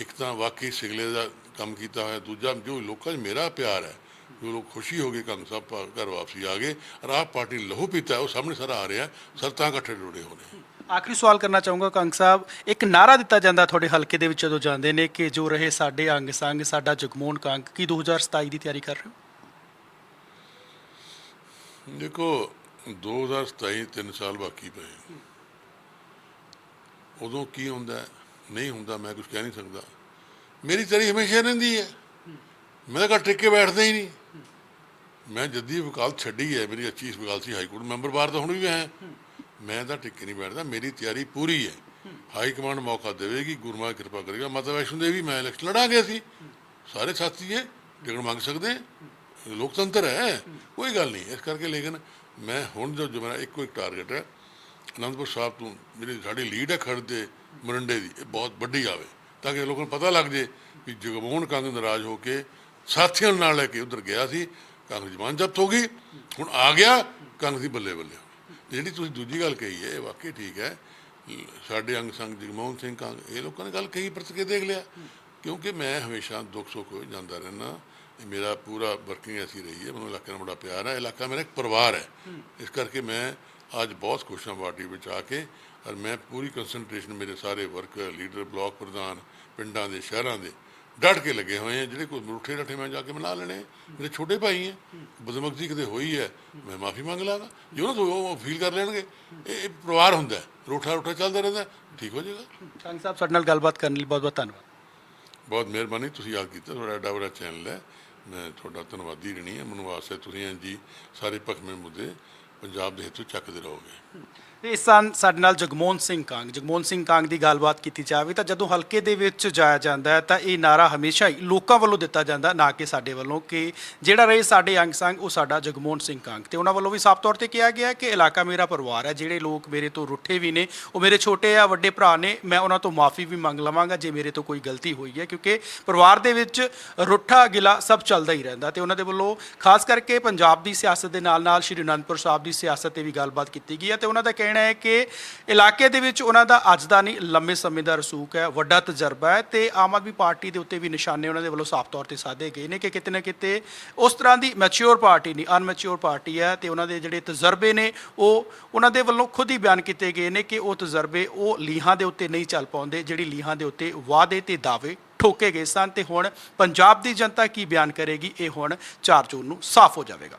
Speaker 1: ਇੱਕ ਤਾਂ ਵਾਕਈ ਸਿਗਲੇ ਦਾ ਕੰਮ ਕੀਤਾ ਹੋਇਆ, ਦੂਜਾ ਜੋ ਲੋਕਾਂ 'ਚ ਮੇਰਾ ਪਿਆਰ ਹੈ, ਜੋ ਲੋਕ ਖੁਸ਼ੀ ਹੋ ਗਏ ਕੰਗ ਸਾਹਿਬ ਘਰ ਵਾਪਸੀ ਆ ਗਏ, ਔਰ ਪਾਰਟੀ ਲਹੂ ਪੀਤਾ, ਉਹ ਸਾਹਮਣੇ ਸਾਰਾ ਆ ਰਿਹਾ ਸਰਤਾਂ ਇਕੱਠੇ ਜੁੜੇ ਹੋਣੇ
Speaker 2: ਆਖਰੀ ਸਵਾਲ ਕਰਨਾ ਚਾਹੂੰਗਾ ਕੰਗ ਸਾਹਿਬ, ਇੱਕ ਨਾਰਾ ਦਿੱਤਾ ਜਾਂਦਾ ਤੁਹਾਡੇ ਹਲਕੇ ਦੇ ਵਿੱਚ ਜਦੋਂ ਜਾਂਦੇ ਨੇ ਕਿ ਜੋ ਰਹੇ ਸਾਡੇ ਅੰਗ ਸੰਗ, ਸਾਡਾ ਜਗਮੋਹਨ ਕੰਗ, ਕੀ 2027 ਦੀ ਤਿਆਰੀ ਕਰ ਰਹੇ ਹੋ?
Speaker 1: ਦੇਖੋ 2027 ਤਿੰਨ ਸਾਲ ਬਾਕੀ ਪਏ ਉਦੋਂ ਕੀ ਹੁੰਦਾ, ਨਹੀਂ ਹੁੰਦਾ, ਮੈਂ ਕੁਝ ਕਹਿ ਨਹੀਂ ਸਕਦਾ। ਮੇਰੀ ਤੇਰੀ ਹਮੇਸ਼ਾ ਰਹਿੰਦੀ ਹੈ। ਮੈਂ ਤਾਂ ਘਰ ਟਿਕ ਬੈਠਦਾ ਹੀ ਨਹੀਂ। ਮੈਂ ਜੱਦੀ ਵਕਾਲਤ ਛੱਡੀ ਹੈ, ਮੇਰੀ 25 ਵਕਾਲਤ ਸੀ ਹਾਈ ਕੋਰਟ ਮੈਂਬਰ ਬਾਰ ਤਾਂ ਹੁਣ ਵੀ ਹੈ। ਮੈਂ ਤਾਂ ਟਿੱਕੇ ਨਹੀਂ ਬੈਠਦਾ, ਮੇਰੀ ਤਿਆਰੀ ਪੂਰੀ ਹੈ। ਹਾਈ ਕਮਾਂਡ ਮੌਕਾ ਦੇਵੇਗੀ ਗੁਰਮਾ ਕਿਰਪਾ ਕਰੇਗਾ। ਮਾਤਾ ਵੈਸ਼ਨੋ ਦੇਵੀ, ਮੈਂ ਇਲੈਕਸ਼ਨ ਲੜਾਂਗੇ ਅਸੀਂ। ਸਾਰੇ ਸਾਥੀ ਹੈ ਟਿਕਟ ਮੰਗ ਸਕਦੇ ਲੋਕਤੰਤਰ ਹੈ, ਕੋਈ ਗੱਲ ਨਹੀਂ। ਇਸ ਕਰਕੇ ਲੇਕਿਨ ਮੈਂ ਹੁਣ ਜੋ ਜੋ ਮੇਰਾ ਇੱਕੋ ਇੱਕ ਟਾਰਗੇਟ ਹੈ, ਅਨੰਦਪੁਰ ਸਾਹਿਬ ਤੋਂ ਮੇਰੀ ਸਾਡੀ ਲੀਡ ਹੈ ਖੜ ਦੇ ਮਰੰਡੇ ਦੀ। ਇਹ ਬਹੁਤ ਵੱਡੀ ਆਵੇ, ਤਾਂ ਕਿ ਲੋਕਾਂ ਨੂੰ ਪਤਾ ਲੱਗ ਜੇ ਵੀ ਜਗਮੋਹਨ ਕੰਗ ਨਾਰਾਜ਼ ਹੋ ਕੇ ਸਾਥੀਆਂ ਨਾਲ ਲੈ ਕੇ ਉਧਰ ਗਿਆ ਸੀ, ਕਾਂਗਰਸ ਜਮਾਨ ਜ਼ਬਤ ਹੋ ਗਈ। ਹੁਣ ਆ ਗਿਆ, ਕਾਂਗਰਸ ਦੀ ਬੱਲੇ ਬੱਲੇ। ਜਿਹੜੀ ਤੁਸੀਂ ਦੂਜੀ ਗੱਲ ਕਹੀ ਹੈ, ਇਹ ਵਾਕਈ ਠੀਕ ਹੈ। ਸਾਡੇ ਅੰਗ ਸੰਗ ਜਗਮੋਹਨ ਸਿੰਘ ਕੰਗ ਇਹ ਲੋਕਾਂ ਨੇ ਗੱਲ ਕਹੀ ਪਰਤ ਕੇ ਦੇਖ ਲਿਆ। ਕਿਉਂਕਿ ਮੈਂ ਹਮੇਸ਼ਾ ਦੁੱਖ ਸੁੱਖ ਹੋਏ ਜਾਂਦਾ ਰਹਿਣਾ ਇਹ ਮੇਰਾ ਪੂਰਾ ਵਰਕਿੰਗ ਐਸੀ ਰਹੀ ਹੈ, ਮੈਨੂੰ ਇਲਾਕੇ ਨਾਲ ਬੜਾ ਪਿਆਰ ਹੈ। ਇਲਾਕਾ ਮੇਰਾ ਇੱਕ ਪਰਿਵਾਰ ਹੈ। ਇਸ ਕਰਕੇ ਮੈਂ ਅੱਜ ਬਹੁਤ ਖੁਸ਼ ਹਾਂ ਪਾਰਟੀ ਵਿੱਚ ਆ ਕੇ। ਔਰ ਮੈਂ ਪੂਰੀ ਕਨਸੈਂਟਰੇਸ਼ਨ ਮੇਰੇ ਸਾਰੇ ਵਰਕਰ ਲੀਡਰ ਬਲਾਕ ਪ੍ਰਧਾਨ, ਪਿੰਡਾਂ ਦੇ, ਸ਼ਹਿਰਾਂ ਦੇ ਡਟ ਕੇ ਲੱਗੇ ਹੋਏ ਆ ਜਿਹੜੇ ਕੋਈ ਰੁੱਠੇ ਰੱਠੇ ਮੈਂ ਜਾ ਕੇ ਮਨਾ ਲੈਣੇ ਮੇਰੇ ਛੋਟੇ ਭਾਈ ਹੈ ਬਦਮਗਜ਼ੀ ਕਿਤੇ ਹੋਈ ਹੈ ਮੈਂ ਮਾਫੀ ਮੰਗ ਲਾਂਗਾ। ਜੇ ਉਹਨਾਂ ਤੋਂ ਉਹ ਫੀਲ ਕਰ ਲੈਣਗੇ ਇਹ ਪਰਿਵਾਰ ਹੁੰਦਾ। ਰੁੱਠਾ ਰੁੱਠਾ ਚੱਲਦਾ ਰਹਿੰਦਾ ਠੀਕ ਹੋ ਜਾਏਗਾ।
Speaker 2: ਕੰਗ ਸਾਹਿਬ ਸਾਡੇ ਨਾਲ ਗੱਲਬਾਤ ਕਰਨ ਲਈ ਬਹੁਤ ਬਹੁਤ ਧੰਨਵਾਦ।
Speaker 1: ਬਹੁਤ ਮਿਹਰਬਾਨੀ ਤੁਸੀਂ ਯਾਦ ਕੀਤਾ ਤੁਹਾਡਾ ਐਡਾ ਵੱਡਾ ਚੈਨਲ ਹੈ। ਮੈਂ ਤੁਹਾਡਾ ਧੰਨਵਾਦੀ ਰਹਿਣੀ ਹੈ ਮੈਨੂੰ ਆਸ ਹੈ ਤੁਸੀਂ ਹੀ ਸਾਰੇ ਭਖਵੇਂ ਮੁੱਦੇ ਪੰਜਾਬ ਦੇ ਹਿੱਤੋਂ ਚੱਕਦੇ ਰਹੋਗੇ।
Speaker 2: ਤੇ ਇਸ ਸਨ ਸਾਡੇ ਨਾਲ ਜਗਮੋਹਨ ਸਿੰਘ ਕਾਂਗ, ਜਗਮੋਹਨ ਸਿੰਘ ਕਾਂਗ ਦੀ ਗੱਲਬਾਤ ਕੀਤੀ ਜਾਵੇ ਤਾਂ ਜਦੋਂ ਹਲਕੇ ਦੇ ਵਿੱਚ ਜਾਇਆ ਜਾਂਦਾ ਹੈ ਤਾਂ ਇਹ ਨਾਰਾ ਹਮੇਸ਼ਾ ਹੀ ਲੋਕਾਂ ਵੱਲੋਂ ਦਿੱਤਾ ਜਾਂਦਾ, ਨਾ ਕਿ ਸਾਡੇ ਵੱਲੋਂ ਕਿ ਜਿਹੜਾ ਰਹੇ ਸਾਡੇ ਅੰਗ ਸੰਗ ਉਹ ਸਾਡਾ ਜਗਮੋਹਨ ਸਿੰਘ ਕਾਂਗ। ਤੇ ਉਹਨਾਂ ਵੱਲੋਂ ਵੀ ਸਾਫ਼ ਤੌਰ ਤੇ ਕਿਹਾ ਗਿਆ ਕਿ ਇਲਾਕਾ ਮੇਰਾ ਪਰਿਵਾਰ ਹੈ, ਜਿਹੜੇ ਲੋਕ ਮੇਰੇ ਤੋਂ ਰੁੱਠੇ ਵੀ ਨੇ, ਉਹ ਮੇਰੇ ਛੋਟੇ ਆ, ਵੱਡੇ ਭਰਾ ਨੇ, ਮੈਂ ਉਹਨਾਂ ਤੋਂ ਮਾਫੀ ਵੀ ਮੰਗ ਲਵਾਂਗਾ ਜੇ ਮੇਰੇ ਤੋਂ ਕੋਈ ਗਲਤੀ ਹੋਈ ਹੈ, ਕਿਉਂਕਿ ਪਰਿਵਾਰ ਦੇ ਵਿੱਚ ਰੁੱਠਾ ਗਿਲਾ ਸਭ ਚੱਲਦਾ ਹੀ ਰਹਿੰਦਾ ਤੇ ਉਹਨਾਂ ਦੇ ਵੱਲੋਂ ਖਾਸ ਕਰਕੇ ਪੰਜਾਬ ਦੀ ਸਿਆਸਤ ਦੇ ਨਾਲ ਨਾਲ ਸ਼੍ਰੀ ਅਨੰਦਪੁਰ ਸਾਹਿਬ ਦੀ ਸਿਆਸਤ ਤੇ ਵੀ ਗੱਲਬਾਤ ਕੀਤੀ ਗਈ ਹੈ ਤੇ ਉਹਨਾਂ ਦਾ ਕਹਿਣਾ ਹੈ ਕਿ ਇਲਾਕੇ ਦੇ ਵਿੱਚ ਉਹਨਾਂ ਦਾ ਅੱਜ ਦਾ ਨਹੀਂ, ਲੰਮੇ ਸਮੇਂ ਦਾ ਰਸੂਖ ਹੈ, ਵੱਡਾ ਤਜਰਬਾ ਹੈ ਤੇ ਆਮ ਆਦਮੀ ਪਾਰਟੀ ਦੇ ਉੱਤੇ ਵੀ ਨਿਸ਼ਾਨੇ ਉਹਨਾਂ ਦੇ ਵੱਲੋਂ ਸਾਫ਼ ਤੌਰ ਤੇ ਸਾਧੇ ਗਏ ਨੇ ਕਿ ਕਿਤੇ ਨਾ ਕਿਤੇ ਉਸ ਤਰ੍ਹਾਂ ਦੀ ਮੈਚੁਰ ਪਾਰਟੀ ਨਹੀਂ ਅਨਮੈਚੁਰ ਪਾਰਟੀ ਹੈ ਤੇ ਉਹਨਾਂ ਦੇ ਜਿਹੜੇ ਤਜਰਬੇ ਨੇ, ਉਹ ਉਹਨਾਂ ਦੇ ਵੱਲੋਂ ਖੁਦ ਹੀ ਬਿਆਨ ਕੀਤੇ ਗਏ ਨੇ ਕਿ ਉਹ ਤਜਰਬੇ ਉਹ ਲੀਹਾਂ ਦੇ ਉੱਤੇ ਨਹੀਂ ਚੱਲ ਪਾਉਂਦੇ, ਜਿਹੜੀ ਲੀਹਾਂ ਦੇ ਉੱਤੇ ਵਾਅਦੇ ਤੇ ਦਾਅਵੇ ਠੋਕੇ ਗਏ ਸਨ ਤੇ ਹੁਣ ਪੰਜਾਬ ਦੀ ਜਨਤਾ ਕੀ ਬਿਆਨ ਕਰੇਗੀ, ਇਹ ਹੁਣ 4 ਜੂਨ ਨੂੰ ਸਾਫ਼ ਹੋ ਜਾਵੇਗਾ।